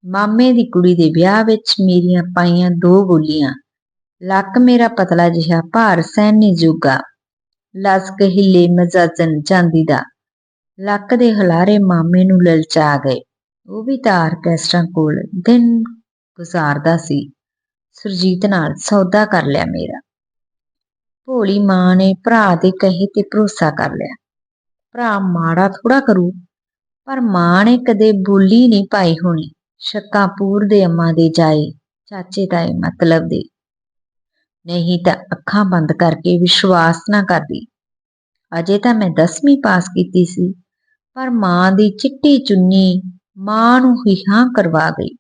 ਮਾਮੇ ਦੀ ਕੁੜੀ ਦੇ ਵਿਆਹ ਵਿੱਚ ਮੇਰੀਆਂ ਪਾਈਆਂ ਦੋ ਬੋਲੀਆਂ। ਲੱਕ ਮੇਰਾ ਪਤਲਾ ਜਿਹਾ, ਭਾਰ ਸਹਿਨੀ ਜੋਗਾ। ਲਸਕ ਹਿੱਲੇ ਮਜ਼ਾਜਨ ਚਾਂਦੀ ਦਾ। ਲੱਕ ਦੇ ਹਲਾਰੇ ਮਾਮੇ ਨੂੰ ਲਲਚਾ ਗਏ। ਉਹ ਵੀ ਤਾਂ ਆਰਕੈਸਟਰਾ ਕੋਲ ਦਿਨ ਗੁਜ਼ਾਰਦਾ ਸੀ। ਸੁਰਜੀਤ ਨਾਲ ਸੌਦਾ ਕਰ ਲਿਆ ਮੇਰਾ। ਭੋਲੀ ਮਾਂ ਨੇ ਭਰਾ ਦੇ ਕਹੇ ਤੇ ਭਰੋਸਾ ਕਰ ਲਿਆ। ਭਰਾ ਮਾੜਾ ਥੋੜਾ ਕਰੂ, ਪਰ ਮਾਂ ਨੇ ਕਦੇ ਬੋਲੀ ਨਹੀਂ ਪਾਈ ਹੋਣੀ। ਸ਼ੱਕਾਪੂਰ ਦੇ ਅੰਮਾ ਦੇ ਜਾਏ, ਚਾਚੇ ਤਾਏ ਮਤਲਬ ਦੇ ਨਹੀਂ ਤਾਂ ਅੱਖਾਂ ਬੰਦ ਕਰਕੇ ਵਿਸ਼ਵਾਸ ਨਾ ਕਰਦੀ। ਅਜੇ ਤਾਂ ਮੈਂ 10ਵੀਂ ਪਾਸ ਕੀਤੀ ਸੀ, ਪਰ ਮਾਂ ਦੀ ਚਿੱਟੀ ਚੁੰਨੀ ਮਾਂ ਨੂੰ ਹੀ ਹਾਂ ਕਰਵਾ ਗਈ।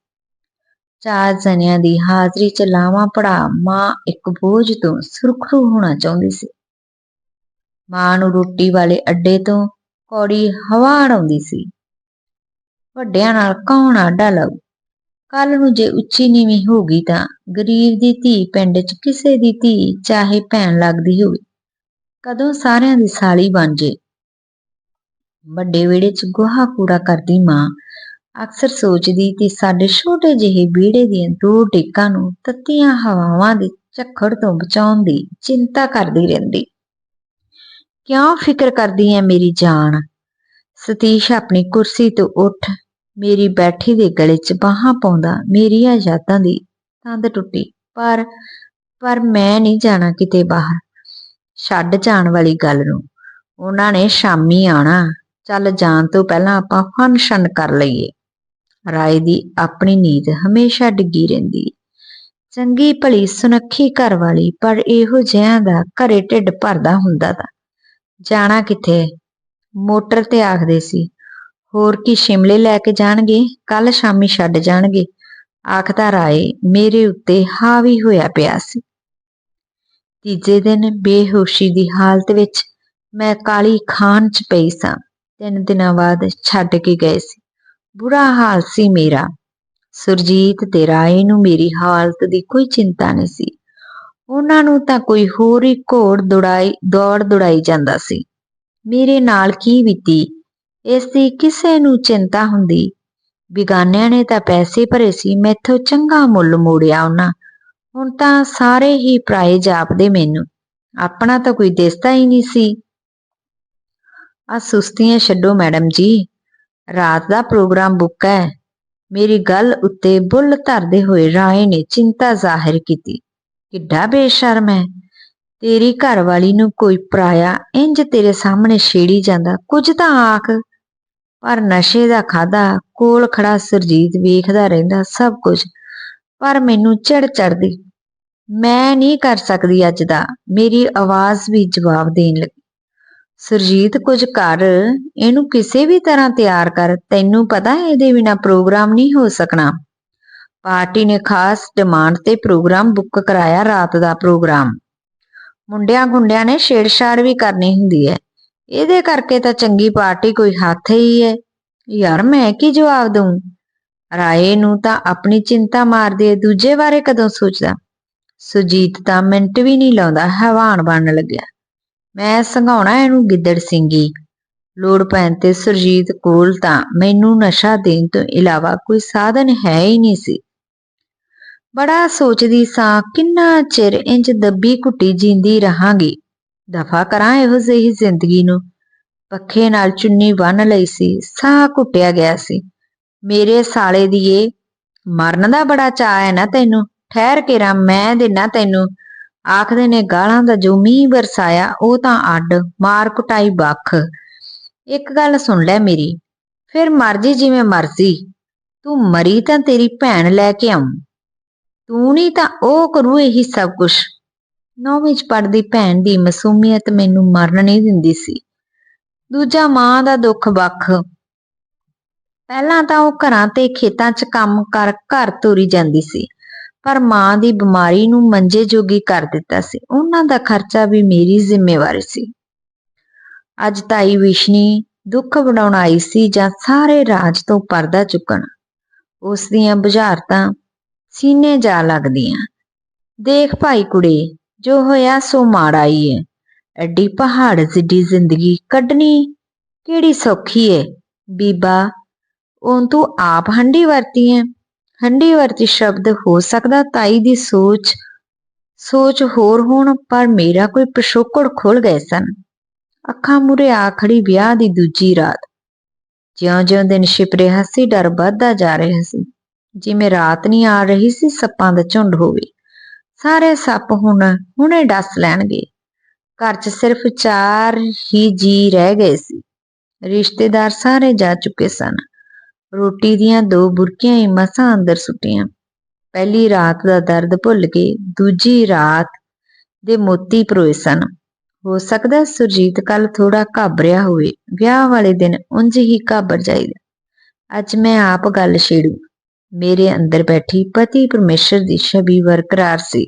ਚਾਰ ਜਣਿਆਂ ਦੀ ਹਾਜ਼ਰੀ ਚ ਲਾਵਾਂ ਪੜਾ, ਮਾਂ ਇੱਕ ਬੋਝ ਤੋਂ ਸੁਰਖਰੂ ਹੋਣਾ ਚਾਹੁੰਦੀ ਸੀ। ਮਾਂ ਨੂੰ ਰੋਟੀ ਵਾਲੇ ਅੱਡੇ ਤੋਂ ਕੌੜੀ ਹਵਾ ਆਉਂਦੀ ਸੀ। ਵੱਡਿਆਂ ਨਾਲ ਕੌਣ ਆਡਾ ਲਊ? ਕੱਲ ਨੂੰ ਜੇ ਉੱਚੀ ਨੀਵੀਂ ਹੋ ਗਈ ਤਾਂ ਗਰੀਬ ਦੀ ਧੀ ਪਿੰਡ 'ਚ ਕਿਸੇ ਦੀ ਧੀ ਚਾਹੇ ਭੈਣ ਲੱਗਦੀ ਹੋਵੇ। ਕਦੋਂ ਸਾਰਿਆਂ ਦੀ ਸਾਲੀ ਬਣ ਜੇ। ਵੱਡੇ ਵਿਹੜੇ 'ਚ ਗੋਹਾ ਕੂੜਾ ਕਰਦੀ ਮਾਂ ਅਕਸਰ ਸੋਚਦੀ ਕਿ ਸਾਡੇ ਛੋਟੇ ਜਿਹੇ ਬੀੜੇ ਦੀਆਂ ਦੋ ਡੇਕਾਂ ਨੂੰ ਤੱਤੀਆਂ ਹਵਾਵਾਂ ਦੇ ਝੱਖੜ ਤੋਂ ਬਚਾਉਣ ਦੀ ਚਿੰਤਾ ਕਰਦੀ ਰਹਿੰਦੀ। ਕਿਉਂ ਫਿਕਰ ਕਰਦੀ ਹੈ ਮੇਰੀ ਜਾਨ? ਸਤੀਸ਼ ਆਪਣੀ ਕੁਰਸੀ ਤੋਂ ਉੱਠ ਮੇਰੀ ਬੈਠੀ ਦੇ ਗਲੇ 'ਚ ਬਾਹਾਂ ਪਾਉਂਦਾ ਮੇਰੀਆਂ ਯਾਦਾਂ ਦੀ ਤੰਦ ਟੁੱਟੀ। ਪਰ ਪਰ ਮੈਂ ਨਹੀਂ ਜਾਣਾ ਕਿਤੇ ਬਾਹਰ। ਛੱਡ ਜਾਣ ਵਾਲੀ ਗੱਲ ਨੂੰ। ਉਹਨਾਂ ਨੇ ਸ਼ਾਮੀ ਆਣਾ ਚੱਲ ਜਾਣ ਤੋਂ ਪਹਿਲਾਂ ਆਪਾਂ ਫੰਕਸ਼ਨ ਕਰ ਲਈਏ। ਰਾਏ ਦੀ ਆਪਣੀ ਨੀਂਦ ਹਮੇਸ਼ਾ ਡਿੱਗੀ ਰਹਿੰਦੀ ਚੰਗੀ ਭਲੀ ਸੁਨੱਖੀ ਘਰ ਵਾਲੀ, ਪਰ ਇਹੋ ਜਿਹਿਆਂ ਦਾ ਘਰੇ ਢਿੱਡ ਭਰਦਾ ਹੁੰਦਾ ਤਾਂ। ਜਾਣਾ ਕਿੱਥੇ? ਮੋਟਰ ਤੇ ਆਖਦੇ ਸੀ, ਹੋਰ ਕੀ ਸ਼ਿਮਲੇ ਲੈ ਕੇ ਜਾਣਗੇ? ਕੱਲ ਸ਼ਾਮੀ ਛੱਡ ਜਾਣਗੇ। ਆਖਦਾ ਰਾਏ ਮੇਰੇ ਉੱਤੇ ਹਾਵੀ ਹੋਇਆ ਪਿਆ ਸੀ। ਤੀਜੇ ਦਿਨ ਬੇਹੋਸ਼ੀ ਦੀ ਹਾਲਤ ਵਿੱਚ ਮੈਂ ਕਾਲੀ ਖਾਨ ਚ ਪਈ ਸਾਂ। ਤਿੰਨ ਦਿਨਾਂ ਬਾਅਦ ਛੱਡ ਕੇ ਗਏ ਸੀ। ਬੁਰਾ ਹਾਲ ਸੀ ਮੇਰਾ। ਸੁਰਜੀਤ ਤੇ ਰਾਏ ਨੂੰ ਮੇਰੀ ਹਾਲਤ ਦੀ ਕੋਈ ਚਿੰਤਾ ਨਹੀਂ ਸੀ। ਉਹਨਾਂ ਨੂੰ ਤਾਂ ਕੋਈ ਹੋਰ ਹੀ ਘੋੜ ਦੌੜਾਈ, ਦੌੜ ਦੌੜਾਈ ਜਾਂਦਾ ਸੀ। ਮੇਰੇ ਨਾਲ ਕੀ ਬੀਤੀ? ਇਸ ਦੀ ਕਿਸੇ ਨੂੰ ਚਿੰਤਾ ਹੁੰਦੀ? ਬਿਗਾਨਿਆਂ ਨੇ ਤਾਂ ਪੈਸੇ ਭਰੇ ਸੀ, ਮੈਥੋਂ ਚੰਗਾ ਮੁੱਲ ਮੋੜਿਆ ਉਹਨਾਂ। ਹੁਣ ਤਾਂ ਸਾਰੇ ਹੀ ਪ੍ਰਾਏ ਜਾਪਦੇ ਮੈਨੂੰ। ਆਪਣਾ ਤਾਂ ਕੋਈ ਦਿਸਦਾ ਹੀ ਨਹੀਂ ਸੀ। ਆ ਸੁਸਤੀਆਂ ਛੱਡੋ ਮੈਡਮ ਜੀ। ਰਾਤ ਦਾ ਪ੍ਰੋਗਰਾਮ ਬੁੱਕ ਹੈ। ਮੇਰੀ ਗੱਲ ਉੱਤੇ ਬੁੱਲ ਧਰਦੇ ਹੋਏ ਰਾਏ ਨੇ ਚਿੰਤਾ ਜ਼ਾਹਿਰ ਕੀਤੀ। ਕਿੱਡਾ ਬੇਸ਼ਰਮ ਹੈ। ਤੇਰੀ ਘਰ ਵਾਲੀ ਨੂੰ ਕੋਈ ਪਰਾਇਆ ਇੰਜ ਤੇਰੇ ਸਾਹਮਣੇ ਛੇੜੀ ਜਾਂਦਾ, ਕੁਝ ਤਾਂ ਆਖ। ਪਰ ਨਸ਼ੇ ਦਾ ਖਾਦਾ ਕੋਲ ਖੜਾ ਸਰਜੀਤ ਵੇਖਦਾ ਰਹਿੰਦਾ ਸਭ ਕੁਝ। ਪਰ ਮੈਨੂੰ ਚੜ ਚੜਦੀ, ਮੈਂ ਨਹੀਂ ਕਰ ਸਕਦੀ ਅੱਜ ਦਾ। ਮੇਰੀ ਆਵਾਜ਼ ਵੀ ਜਵਾਬ ਦੇਣ ਲੱਗੀ। ਸਰਜੀਤ, ਕੁਝ ਕਰ। ਇਹਨੂੰ ਕਿਸੇ ਵੀ ਤਰ੍ਹਾਂ ਤਿਆਰ ਕਰ। ਤੈਨੂੰ ਪਤਾ ਹੈ, ਇਹਦੇ ਬਿਨਾ ਪ੍ਰੋਗਰਾਮ ਨਹੀਂ ਹੋ ਸਕਣਾ। ਪਾਰਟੀ ਨੇ ਖਾਸ ਡਿਮਾਂਡ ਤੇ ਪ੍ਰੋਗਰਾਮ ਬੁੱਕ ਕਰਾਇਆ ਰਾਤ ਦਾ ਪ੍ਰੋਗਰਾਮ। ਮੁੰਡਿਆਂ ਗੁੰਡਿਆਂ ਨੇ ਛੇੜਛਾੜ ਵੀ ਕਰਨੀ ਹੁੰਦੀ ਹੈ। ਇਹਦੇ ਕਰਕੇ ਤਾਂ ਚੰਗੀ ਪਾਰਟੀ ਕੋਈ ਹੱਥ ਹੀ ਹੈ। ਯਾਰ, ਮੈਂ ਕੀ ਜਵਾਬ ਦਊਂ? ਰਾਏ ਨੂੰ ਤਾਂ ਆਪਣੀ ਚਿੰਤਾ ਮਾਰਦੇ ਦੂਜੇ ਬਾਰੇ ਕਦੋਂ ਸੋਚਦਾ? ਸੁਜੀਤ ਤਾਂ ਮਿੰਟ ਵੀ ਨਹੀਂ ਲਾਉਂਦਾ, ਹੈਵਾਨ ਬਣਨ ਲੱਗਿਆ। ਮੈਂ ਸੰਘਾਉਣਾ ਇਹਨੂੰ ਗਿੱਦੜ ਸਿੰਘੀ ਲੋੜ ਪੈਣ ਤੇ ਸੁਰਜੀਤ ਕੋਲ ਤਾਂ ਮੈਨੂੰ ਨਸ਼ਾ ਦੇਣ ਤੋਂ ਇਲਾਵਾ ਕੋਈ ਸਾਧਨ ਹੈ ਹੀ ਨਹੀਂ ਸੀ। ਬੜਾ ਸੋਚਦੀ ਸਾਂ, ਕਿੰਨਾ ਚਿਰ ਇੰਜ ਦੱਬੀ ਘੁੱਟੀ ਜੀਂਦੀ ਰਹਾਂਗੀ। ਦਫਾ ਕਰਾਂ ਇਹੋ ਜਿਹੀ ਜ਼ਿੰਦਗੀ ਨੂੰ। ਪੱਖੇ ਨਾਲ ਚੁੰਨੀ ਬੰਨ ਲਈ ਸੀ, ਸਾਹ ਘੁੱਟਿਆ ਗਿਆ ਸੀ। ਮੇਰੇ ਸਾਲੇ ਦੀਏ ਮਰਨ ਦਾ ਬੜਾ ਚਾਅ ਹੈ ਨਾ ਤੈਨੂੰ। ਠਹਿਰ ਕੇ ਰਾ ਮੈਂ ਦੇਣਾ ਤੈਨੂੰ। ਆਖਦੇ ਨੇ, ਗਾਲਾਂ ਦਾ ਜੋ ਮੀਂਹ ਵਰਸਾਇਆ, ਉਹ ਤਾਂ ਅੱਡ, ਮਾਰ ਕੁਟਾਈ ਬੱਖ ਇੱਕ ਗੱਲ ਸੁਣ ਲੈ ਮੇਰੀ, ਫਿਰ ਮਰਜ਼ੀ ਜਿਵੇਂ ਮਰਜ਼ੀ, ਤੂੰ ਮਰੀ ਤਾਂ ਤੇਰੀ ਭੈਣ ਲੈ ਕੇ ਆਉਂ। ਤੂੰ ਨਹੀਂ ਤਾਂ ਉਹ ਕਰੂ ਇਹੀ ਸਭ ਕੁਝ ਨੌਵੀਂ ਚ ਪੜਦੀ ਭੈਣ ਦੀ ਮਾਸੂਮੀਅਤ ਮੈਨੂੰ ਮਰਨ ਨਹੀਂ ਦਿੰਦੀ ਸੀ। ਦੂਜਾ ਮਾਂ ਦਾ ਦੁੱਖ ਵੱਖ। ਪਹਿਲਾਂ ਤਾਂ ਉਹ ਘਰਾਂ ਤੇ ਖੇਤਾਂ 'ਚ ਕੰਮ ਕਰ, ਘਰ ਤੁਰੀ ਜਾਂਦੀ ਸੀ। ਪਰ ਮਾਂ ਦੀ ਬਿਮਾਰੀ ਨੂੰ ਮੰਜੇ ਜੋਗੀ ਕਰ ਦਿੱਤਾ ਸੀ। ਉਹਨਾਂ ਦਾ ਖਰਚਾ ਵੀ ਮੇਰੀ ਜ਼ਿੰਮੇਵਾਰੀ ਸੀ। ਅੱਜ ਤਾਈ ਵਿਸ਼ਨੀ ਦੁੱਖ ਵਡਾਉਣ ਆਈ ਸੀ ਜਾਂ ਸਾਰੇ ਰਾਜ ਤੋਂ ਪਰਦਾ ਚੁੱਕਣ। ਉਸ ਦੀਆਂ ਬੁਝਾਰਤਾਂ ਸੀਨੇ ਜਾ ਲੱਗਦੀਆਂ। ਦੇਖ ਭਾਈ ਕੁੜੀ, ਜੋ ਹੋਇਆ ਸੋ ਮਾੜਾ ਹੀ ਹੈ ਐਡੀ ਪਹਾੜ ਜਿੱਡੀ ਜ਼ਿੰਦਗੀ ਕੱਢਣੀ ਕਿਹੜੀ ਸੌਖੀ ਏ? ਬੀਬਾ ਉਹ ਤੂੰ ਆਪ ਹੰਡੀ ਵਰਤੀ ਹੈ ਹੰਡੀ ਵਰਤੀ ਸ਼ਬਦ ਹੋ ਸਕਦਾ, ਤਾਈ ਦੀ ਸੋਚ ਸੋਚ ਹੋਰ ਹੋਣ, ਪਰ ਮੇਰਾ ਕੋਈ ਪਿਛੋਕੜ ਖੁੱਲ ਗਏ ਸਨ। ਅੱਖਾਂ ਮੂਰੇ ਆਖੜੀ ਵਿਆਹ ਦੀ ਦੂਜੀ ਰਾਤ। ਜਿਉਂ-ਜਿਉਂ ਦਿਨ ਛਿਪ ਰਿਹਾ ਸੀ ਡਰ ਵੱਧਦਾ ਜਾ ਰਿਹਾ ਸੀ। ਜਿਵੇਂ ਰਾਤ ਨਹੀਂ ਆ ਰਹੀ ਸੀ, ਸੱਪਾਂ ਦਾ ਝੁੰਡ ਹੋਵੇ। ਸਾਰੇ ਸੱਪ ਹੁਣ, ਹੁਣੇ ਡਸ ਲੈਣਗੇ। ਘਰ 'ਚ ਸਿਰਫ ਚਾਰ ਹੀ ਜੀ ਰਹਿ ਗਏ ਸੀ। ਰਿਸ਼ਤੇਦਾਰ ਸਾਰੇ ਜਾ ਚੁੱਕੇ ਸਨ। ਰੋਟੀ ਦੀਆਂ ਦੋ ਬੁਰਕੀਆਂ ਹੀ ਮਸਾਂ ਅੰਦਰ ਸੁੱਟੀਆਂ। ਪਹਿਲੀ ਰਾਤ ਦਾ ਦਰਦ ਭੁੱਲ ਕੇ ਦੂਜੀ ਰਾਤ ਦੇ ਮੋਤੀ ਪਰੋਏ ਸਨ। ਹੋ ਸਕਦਾ ਸੁਰਜੀਤ ਕੱਲ ਥੋੜਾ ਘਾਬਰਿਆ ਹੋਵੇ। ਵਿਆਹ ਵਾਲੇ ਦਿਨ ਉਂਝ ਹੀ ਘਾਬਰ ਜਾਈਦਾ। ਅੱਜ ਮੈਂ ਆਪ ਗੱਲ ਛੇੜੂ। ਮੇਰੇ ਅੰਦਰ ਬੈਠੀ ਪਤੀ ਪਰਮੇਸ਼ਰ ਦੀ ਛਵੀ ਬਰਕਰਾਰ ਸੀ।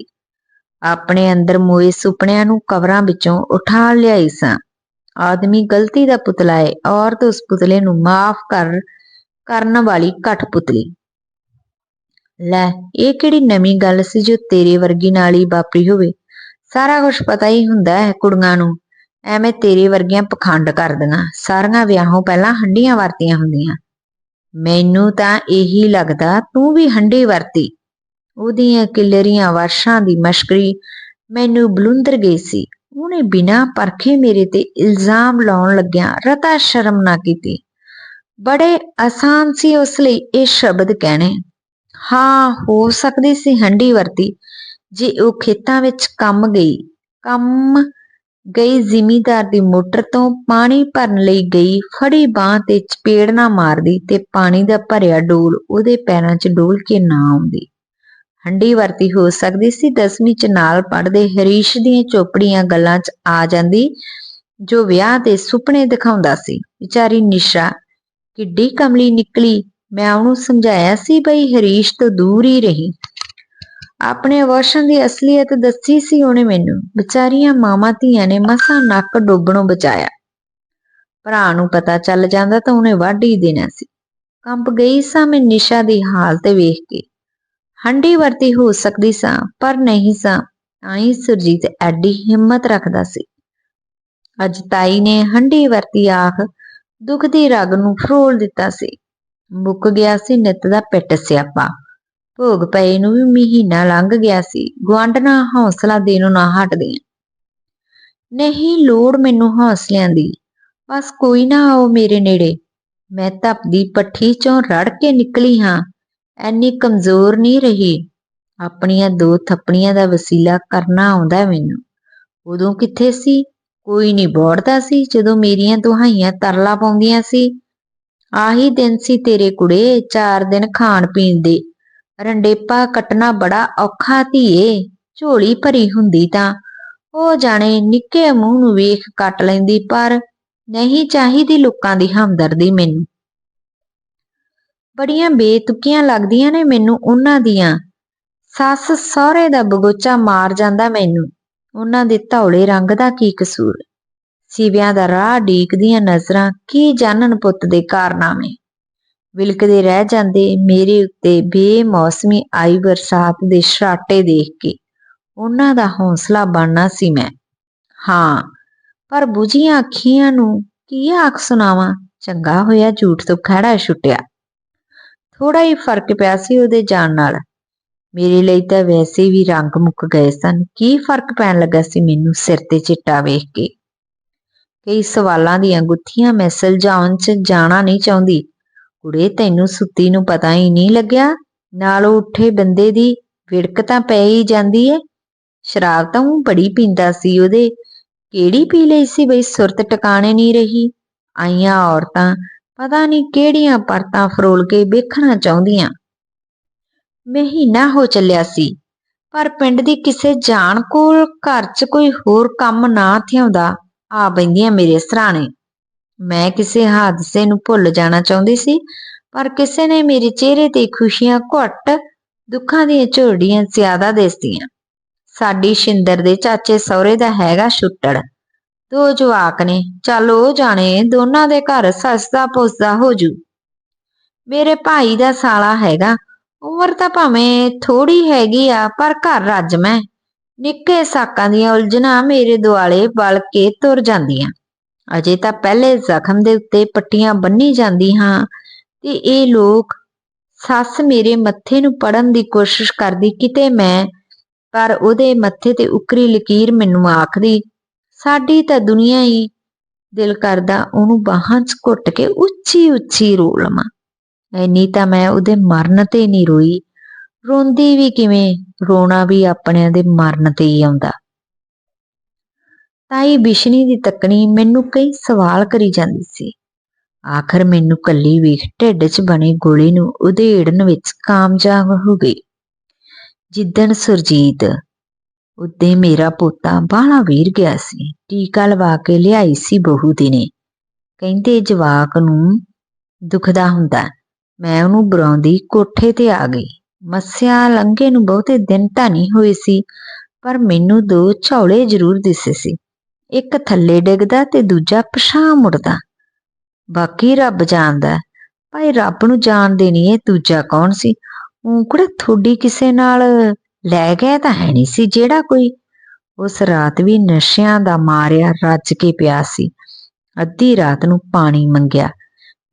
ਆਪਣੇ ਅੰਦਰ ਮੋਏ ਸੁਪਨਿਆਂ ਨੂੰ ਕਵਰਾਂ ਵਿੱਚੋਂ ਉਠਾ ਲਿਆਈ ਸਾਂ। ਆਦਮੀ ਗਲਤੀ ਦਾ ਪੁਤਲਾ ਹੈ ਔਰਤ ਉਸ ਪੁਤਲੇ ਨੂੰ ਮਾਫ ਕਰ ਕਰਨ ਵਾਲੀ ਘਟ ਪੁਤਲੀ। ਲੈ, ਇਹ ਕਿਹੜੀ ਨਵੀਂ ਗੱਲ ਸੀ ਜੋ ਤੇਰੇ ਵਰਗੀ ਨਾਲ ਹੀ ਵਾਪਰੀ ਹੋਵੇ? ਸਾਰਾ ਕੁਝ ਪਤਾ ਹੀ ਹੁੰਦਾ ਹੈ ਕੁੜੀਆਂ ਨੂੰ। ਐਵੇਂ ਤੇਰੇ ਵਰਗੀਆਂ ਪਖੰਡ ਕਰਦੀਆਂ ਸਾਰੀਆਂ ਵਿਆਹੋਂ ਪਹਿਲਾਂ ਹੰਡੀਆਂ ਵਰਤੀਆਂ ਹੁੰਦੀਆਂ। ਮੈਨੂੰ ਤਾਂ ਇਹੀ ਲੱਗਦਾ ਤੂੰ ਵੀ ਹੰਡੀ ਵਰਤੀ। ਉਹਦੀਆਂ ਕਿਲਰੀਆਂ ਵਰਸ਼ਾਂ ਦੀ ਮਸ਼ਕਰੀ ਮੈਨੂੰ ਬਲੁੰਦਰ ਗਈ ਸੀ। ਉਹਨੇ ਬਿਨਾਂ ਪਰਖੇ ਮੇਰੇ ਤੇ ਇਲਜ਼ਾਮ ਲਾਉਣ ਲੱਗਿਆ ਰਤਾ ਸ਼ਰਮ ਨਾ ਕੀਤੀ। ਬੜੇ ਆਸਾਨ ਸੀ ਉਸ ਲਈ ਇਹ ਸ਼ਬਦ ਕਹਿਣੇ। ਹਾਂ, ਹੋ ਸਕਦੀ ਸੀ ਹੰਡੀ ਵਰਤੀ, ਜੇ ਉਹ ਖੇਤਾਂ ਵਿੱਚ ਕੰਮ ਗਈ ਕੰਮ ਗਈ ਜ਼ਿਮੀਦਾਰ ਦੀ ਮੋਟਰ ਤੋਂ ਪਾਣੀ ਭਰਨ ਲਈ ਗਈ ਫੜੀ ਬਾਹ ਤੇ ਚਪੇੜ ਨਾ ਮਾਰਦੀ ਤੇ ਪਾਣੀ ਦਾ ਭਰਿਆ ਡੋਲ ਉਹਦੇ ਪੈਰਾਂ 'ਚ ਡੋਲ ਕੇ ਨਾ ਆਉਂਦੀ। ਹੰਡੀ ਵਰਤੀ ਹੋ ਸਕਦੀ ਸੀ, ਦਸਵੀਂ 'ਚ ਨਾਲ ਪੜ੍ਹਦੇ ਹਰੀਸ਼ ਦੀਆਂ ਚੋਪੜੀਆਂ ਗੱਲਾਂ 'ਚ ਆ ਜਾਂਦੀ, ਜੋ ਵਿਆਹ ਦੇ ਸੁਪਨੇ ਦਿਖਾਉਂਦਾ ਸੀ। ਵਿਚਾਰੀ ਨਿਸ਼ਾ ਕਿੱਡੀ ਕਮਲੀ ਨਿਕਲੀ। ਮੈਂ ਉਹਨੂੰ ਸਮਝਾਇਆ ਸੀ ਬਈ ਹਰੀਸ਼ ਤੋਂ ਦੂਰ ਹੀ ਰਹੀ। ਆਪਣੇ ਵਰਸ਼ਨ ਦੀ ਅਸਲੀਅਤ ਦੱਸੀ ਸੀ ਉਹਨੇ ਮੈਨੂੰ। ਵਿਚਾਰੀਆਂ ਮਾਵਾਂ ਧੀਆਂ ਨੇ ਮਸਾਂ ਨੱਕ ਡੋਬਣੋਂ ਬਚਾਇਆ। ਭਰਾ ਨੂੰ ਪਤਾ ਚੱਲ ਜਾਂਦਾ ਤਾਂ ਉਹਨੇ ਵੱਢ ਹੀ ਦੇਣਾ ਸੀ। ਕੰਪ ਗਈ ਸਾਂ ਮੈਂ ਨਿਸ਼ਾ ਦੀ ਹਾਲਤ ਵੇਖ ਕੇ। ਹੰਡੀ ਵਰਤੀ ਹੋ ਸਕਦੀ ਸਾਂ, ਪਰ ਨਹੀਂ ਸਾਂ। ਆਈ ਸੁਰਜੀਤ ਐਡੀ ਹਿੰਮਤ ਰੱਖਦਾ ਸੀ। ਅੱਜ ਤਾਈ ਨੇ ਹੰਡੀ ਵਰਤੀ ਆਖ ਦੁੱਖ ਦੀ ਰਗ ਨੂੰ ਫਰੋਲ ਦਿੱਤਾ ਸੀ। ਮੁੱਕ ਗਿਆ ਸੀ ਨਿੱਤ ਦਾ ਪਿੱਟ ਸਿਆਪਾ। ਭੋਗ ਪਏ ਨੂੰ ਵੀ ਮਹੀਨਾ ਲੰਘ ਗਿਆ ਸੀ। ਗਵਾਂਢਣਾ ਹੌਸਲਾ ਦੇਣੋਂ ਨਾ ਹਟਦੀਆਂ। ਨਹੀਂ, ਲੋੜ ਮੈਨੂੰ ਹੌਸਲਿਆਂ ਦੀ। ਬਸ ਕੋਈ ਨਾ ਆਓ ਮੇਰੇ ਨੇੜੇ। ਮੈਂ ਧੱਪਦੀ ਪੱਠੀ ਚੋਂ ਰੜ ਕੇ ਨਿਕਲੀ ਹਾਂ। ਐਨੀ ਕਮਜ਼ੋਰ ਨਹੀਂ ਰਹੀ। ਆਪਣੀਆਂ ਦੋ ਥੱਪੜੀਆਂ ਦਾ ਵਸੀਲਾ ਕਰਨਾ ਆਉਂਦਾ ਮੈਨੂੰ। ਉਦੋਂ ਕਿੱਥੇ ਸੀ? ਕੋਈ ਨਹੀਂ ਬੋੜਦਾ ਸੀ। ਜਦੋਂ ਮੇਰੀਆਂ ਦੁਹਾਈਆਂ ਤਰਲਾ ਪਾਉਂਦੀਆਂ ਸੀ, ਆਹੀ ਦਿਨ ਸੀ ਤੇਰੇ ਕੁੜੇ, ਚਾਰ ਦਿਨ ਖਾਣ ਪੀਣ ਦੇ। ਰੰਡੇਪਾ ਕੱਟਣਾ ਬੜਾ ਔਖਾ ਧੀਏ ਝੋਲੀ ਭਰੀ ਹੁੰਦੀ ਤਾਂ। ਉਹ ਜਾਣੇ ਨਿੱਕੇ ਮੂੰਹ ਨੂੰ ਵੇਖ ਕੱਟ ਲੈਂਦੀ, ਪਰ ਨਹੀਂ ਚਾਹੀਦੀ ਲੋਕਾਂ ਦੀ ਹਮਦਰਦੀ ਮੈਨੂੰ। ਬੜੀਆਂ ਬੇਤੁਕੀਆਂ ਲੱਗਦੀਆਂ ਨੇ ਮੈਨੂੰ ਉਹਨਾਂ ਦੀਆਂ। ਸੱਸ ਸਹੁਰੇ ਦਾ ਬਗੋਚਾ ਮਾਰ ਜਾਂਦਾ ਮੈਨੂੰ। ਉਹਨਾਂ ਦੇ ਧੌਲੇ ਰੰਗ ਦਾ ਕੀ ਕਸੂਰ? ਸੀਵਿਆਂ ਦਾ ਰਾਹ ਡੀਕਦੀਆਂ ਨਜ਼ਰਾਂ ਕੀ ਜਾਣਨ ਪੁੱਤ ਦੇ ਕਾਰਨਾਮੇ? ਵਿਲਕਦੇ ਰਹਿ ਜਾਂਦੇ ਮੇਰੇ ਉੱਤੇ ਬੇਮੌਸਮੀ ਆਈ ਬਰਸਾਤ ਦੇ ਸਰਾਟੇ ਦੇਖ ਕੇ। ਉਹਨਾਂ ਦਾ ਹੌਸਲਾ ਬਣਨਾ ਸੀ ਮੈਂ। ਹਾਂ, ਪਰ ਬੁਝੀਆਂ ਅੱਖੀਆਂ ਨੂੰ ਕੀ ਆਖ ਸੁਣਾਵਾਂ? ਚੰਗਾ ਹੋਇਆ ਝੂਠ ਤੋਂ ਖੜਾ ਛੁੱਟਿਆ। ਥੋੜਾ ਹੀ ਫ਼ਰਕ ਪਿਆ ਸੀ ਉਹਦੇ ਜਾਣ ਨਾਲ। ਮੇਰੇ ਲਈ ਤਾਂ ਵੈਸੇ ਵੀ ਰੰਗ ਮੁੱਕ ਗਏ ਸਨ। ਕੀ ਫ਼ਰਕ ਪੈਣ ਲੱਗਾ ਸੀ ਮੈਨੂੰ ਸਿਰ ਤੇ ਚਿੱਟਾ ਵੇਖ ਕੇ? ਕਈ ਸਵਾਲਾਂ ਦੀਆਂ ਗੁੱਥੀਆਂ ਮੈਂ ਸੁਲਝਾਉਣ 'ਚ ਜਾਣਾ ਨਹੀਂ ਚਾਹੁੰਦੀ। ਕੁੜੇ, ਤੈਨੂੰ ਸੁੱਤੀ ਨੂੰ ਪਤਾ ਹੀ ਨਹੀਂ ਲੱਗਿਆ? ਨਾਲ ਉੱਠੇ ਬੰਦੇ ਦੀ ਵਿੜਕ ਤਾਂ ਪੈ ਹੀ ਜਾਂਦੀ ਏ। ਸ਼ਰਾਬ ਤਾਂ ਉਹ ਬੜੀ ਪੀਂਦਾ ਸੀ ਉਹਦੇ। ਕਿਹੜੀ ਪੀ ਲਈ ਸੀ ਬਈ ਸੁਰਤ ਟਿਕਾਣੇ ਨਹੀਂ ਰਹੀ? ਆਈਆਂ ਔਰਤਾਂ, ਪਤਾ ਨਹੀਂ ਕਿਹੜੀਆਂ ਪਰਤਾਂ ਫਰੋਲ ਕੇ ਵੇਖਣਾ ਚਾਹੁੰਦੀਆਂ। ਮਹੀਨਾ ਹੋ ਚੱਲਿਆ ਸੀ, ਪਰ ਪਿੰਡ ਦੀ ਕਿਸੇ ਜਾਣ ਕੋਲ ਘਰ 'ਚ ਕੋਈ ਹੋਰ ਕੰਮ ਨਾ ਥਿਆਉਂਦਾ, ਆ ਬੈਂਦੀਆਂ ਮੇਰੇ ਸਰਾਣੇ। ਮੈਂ ਕਿਸੇ ਹਾਦਸੇ ਨੂੰ ਭੁੱਲ ਜਾਣਾ ਚਾਹੁੰਦੀ ਸੀ, ਪਰ ਕਿਸੇ ਨੇ ਮੇਰੇ ਚਿਹਰੇ ਤੇ ਖੁਸ਼ੀਆਂ ਘੁੱਟ ਦੁੱਖਾਂ ਦੀਆਂ ਝੋੜੀਆਂ ਜ਼ਿਆਦਾ ਦਿਸਦੀਆਂ ਸਾਡੀ ਸ਼ਿੰਦਰ ਦੇ ਚਾਚੇ ਸਹੁਰੇ ਦਾ ਹੈਗਾ ਛੁੱਟੜ। ਦੋ ਜਵਾਕ ਨੇ, ਚੱਲ ਉਹ ਜਾਣੇ, ਦੋਨਾਂ ਦੇ ਘਰ ਸਸਦਾ ਪੁੱਸਦਾ ਹੋ ਜੂ। ਮੇਰੇ ਭਾਈ ਦਾ ਸਾਲਾ ਹੈਗਾ ਉਮਰ ਤਾਂ ਭਾਵੇਂ ਥੋੜੀ ਹੈਗੀ ਆ, ਪਰ ਘਰ ਰੱਜ ਮੈਂ। ਨਿੱਕੇ ਸਾਕਾਂ ਦੀਆਂ ਉਲਝਣਾਂ ਮੇਰੇ ਦੁਆਲੇ ਬਲ ਕੇ ਤੁਰ ਜਾਂਦੀਆਂ। ਅਜੇ ਤਾਂ ਪਹਿਲੇ ਜ਼ਖਮ ਦੇ ਉੱਤੇ ਪੱਟੀਆਂ ਬੰਨੀ ਜਾਂਦੀ ਹਾਂ ਤੇ ਇਹ ਲੋਕ ਸੱਸ ਮੇਰੇ ਮੱਥੇ ਨੂੰ ਪੜਨ ਦੀ ਕੋਸ਼ਿਸ਼ ਕਰਦੀ ਕਿਤੇ ਮੈਂ, ਪਰ ਉਹਦੇ ਮੱਥੇ ਤੇ ਉਕਰੀ ਲਕੀਰ ਮੈਨੂੰ ਆਖਦੀ, ਸਾਡੀ ਤਾਂ ਦੁਨੀਆ ਹੀ ਦਿਲ ਕਰਦਾ ਉਹਨੂੰ ਬਾਹਾਂ 'ਚ ਘੁੱਟ ਕੇ ਉੱਚੀ ਉੱਚੀ ਰੋ ਲਵਾਂ। ਐਨੀ ਤਾਂ ਮੈਂ ਉਹਦੇ ਮਰਨ ਤੇ ਨਹੀਂ ਰੋਈ। ਰੋਂਦੀ ਵੀ ਕਿਵੇਂ? ਰੋਣਾ ਵੀ ਆਪਣਿਆਂ ਦੇ ਮਰਨ ਤੇ ਹੀ ਆਉਂਦਾ। ਤਾਈ ਬਿਸ਼ਨੀ ਦੀ ਤੱਕਣੀ ਮੈਨੂੰ ਕਈ ਸਵਾਲ ਕਰੀ ਜਾਂਦੀ ਸੀ। ਆਖਰ ਮੈਨੂੰ ਕੱਲੀ ਵੇਖ ਢਿੱਡ 'ਚ ਬਣੇ ਗੋਲੇ ਨੂੰ ਉਧੇੜਨ ਵਿੱਚ ਕਾਮਯਾਬ ਹੋ ਗਈ। ਜਿੱਦਣ ਸੁਰਜੀਤ ਉੱਤੇ ਮੇਰਾ ਪੋਤਾ ਬਾਹਲਾ ਵੀਰ ਗਿਆ ਸੀ, ਟੀਕਾ ਲਵਾ ਕੇ ਲਿਆਈ ਸੀ ਬਹੂ ਦੀ ਨੇ। ਕਹਿੰਦੇ ਜਵਾਕ ਨੂੰ ਦੁਖਦਾ ਹੁੰਦਾ। ਮੈਂ ਉਹਨੂੰ ਬੁਰਾਉਂਦੀ ਕੋਠੇ ਤੇ ਆ ਗਈ। ਮੱਸਿਆ ਲੰਘੇ ਨੂੰ ਬਹੁਤੇ ਦਿਨ ਤਾਂ ਨਹੀਂ ਹੋਏ ਸੀ, ਪਰ ਮੈਨੂੰ ਦੋ ਝੌਲੇ ਜ਼ਰੂਰ ਦਿਸੇ ਸੀ। ਇੱਕ ਥੱਲੇ ਡਿੱਗਦਾ ਤੇ ਦੂਜਾ ਪਛਾਂ ਮੁੜਦਾ। ਬਾਕੀ ਰੱਬ ਜਾਣਦਾ ਭਾਈ ਰੱਬ ਨੂੰ ਜਾਣਦੇ ਨਹੀਂ ਇਹ ਦੂਜਾ ਕੌਣ ਸੀ? ਉਹ ਕਿਹੜਾ ਥੋੜੀ ਕਿਸੇ ਨਾਲ ਲੈ ਗਿਆ ਤਾਂ ਹੈ ਨਹੀਂ ਸੀ, ਜਿਹੜਾ ਕੋਈ ਉਸ ਰਾਤ ਵੀ ਨਸ਼ਿਆਂ ਦਾ ਮਾਰਿਆ ਰੱਜ ਕੇ ਪਿਆ ਸੀ। ਅੱਧੀ ਰਾਤ ਨੂੰ ਪਾਣੀ ਮੰਗਿਆ।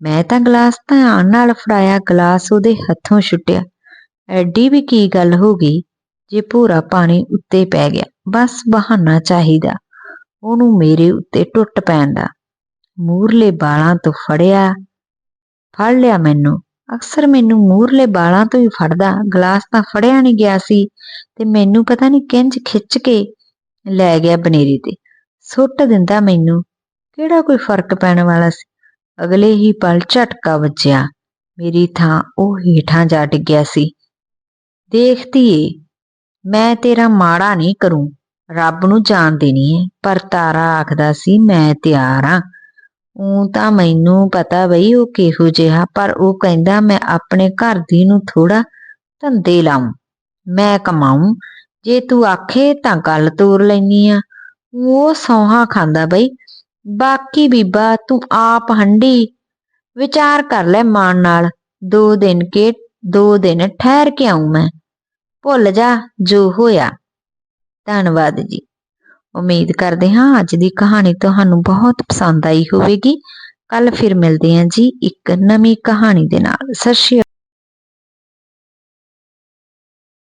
ਮੈਂ ਤਾਂ ਗਲਾਸ ਧਿਆਨ ਨਾਲ ਫੜਾਇਆ, ਗਲਾਸ ਉਹਦੇ ਹੱਥੋਂ ਛੁੱਟਿਆ। ਐਡੀ ਵੀ ਕੀ ਗੱਲ ਹੋ ਗਈ ਜੇ ਭੂਰਾ ਪਾਣੀ ਉੱਤੇ ਪੈ ਗਿਆ। ਬਸ ਬਹਾਨਾ ਚਾਹੀਦਾ। ਉਹਨੂੰ ਮੇਰੇ ਉੱਤੇ ਟੁੱਟ ਪੈਣ ਦਾ। ਮੂਰਲੇ ਬਾਲਾਂ ਤੋਂ ਫੜਿਆ। ਫੜ ਲਿਆ ਮੈਨੂੰ। ਅਕਸਰ ਮੈਨੂੰ ਮੂਰਲੇ ਬਾਲਾਂ ਤੋਂ ਹੀ ਫੜਦਾ। ਗਲਾਸ ਤਾਂ ਫੜਿਆ ਨਹੀਂ ਗਿਆ ਸੀ ਤੇ ਮੈਨੂੰ ਪਤਾ ਨਹੀਂ ਕਿੰਜ ਖਿੱਚ ਕੇ ਲੈ ਗਿਆ ਬਨੇਰੀ ਤੇ। ਸੁੱਟ ਦਿੰਦਾ ਮੈਨੂੰ। ਕਿਹੜਾ ਕੋਈ ਫ਼ਰਕ ਪੈਣ ਵਾਲਾ ਸੀ? ਅਗਲੇ ਹੀ ਪਲ ਝਟਕਾ ਵੱਜਿਆ। ਮੇਰੀ ਥਾਂ ਉਹ ਹੇਠਾਂ ਜਾ ਡਿੱਗਿਆ ਸੀ। ਦੇਖਦੀ ਏ ਮੈਂ ਤੇਰਾ ਮਾੜਾ ਨਹੀਂ ਕਰੂੰ, ਰੱਬ ਨੂੰ ਜਾਣ ਦੇਣੀ ਹੈ, ਪਰ ਤਾਰਾ ਆਖਦਾ ਸੀ, ਮੈਂ ਤਿਆਰ ਆ ਉਹ ਤਾਂ ਮੈਨੂੰ ਪਤਾ ਬਈ ਉਹ ਕਿਹੋ ਜਿਹਾ, ਪਰ ਉਹ ਕਹਿੰਦਾ, ਮੈਂ ਆਪਣੇ ਘਰ ਦੀ ਨੂੰ ਥੋੜਾ ਧੰਦੇ ਲਾਉਂ, ਮੈਂ ਕਮਾਉਂ ਜੇ ਤੂੰ ਆਖੇ ਤਾਂ ਗੱਲ ਤੋਰ ਲੈਨੀ ਆ। ਉਹ ਸੌਹਾ ਖਾਂਦਾ ਬਈ ਬਾਕੀ ਬੀਬਾ, ਤੂੰ ਆਪ ਹੰਡੀ ਵਿਚਾਰ ਕਰ ਲੈ ਮਾਨ ਨਾਲ। ਦੋ ਦਿਨ ਕੇ, ਦੋ ਦਿਨ ਠਹਿਰ ਕੇ ਆਉਂ ਮੈਂ। ਭੁੱਲ ਜਾ, ਜੋ ਹੋਇਆ। ਧੰਨਵਾਦ ਜੀ। ਉਮੀਦ ਕਰਦੇ ਹਾਂ ਅੱਜ ਦੀ ਕਹਾਣੀ ਤੁਹਾਨੂੰ ਬਹੁਤ ਪਸੰਦ ਆਈ ਹੋਵੇਗੀ। ਕੱਲ ਫਿਰ ਮਿਲਦੇ ਹਾਂ ਜੀ ਇੱਕ ਨਵੀਂ ਕਹਾਣੀ ਦੇ ਨਾਲ। ਸਤਿ ਸ਼੍ਰੀ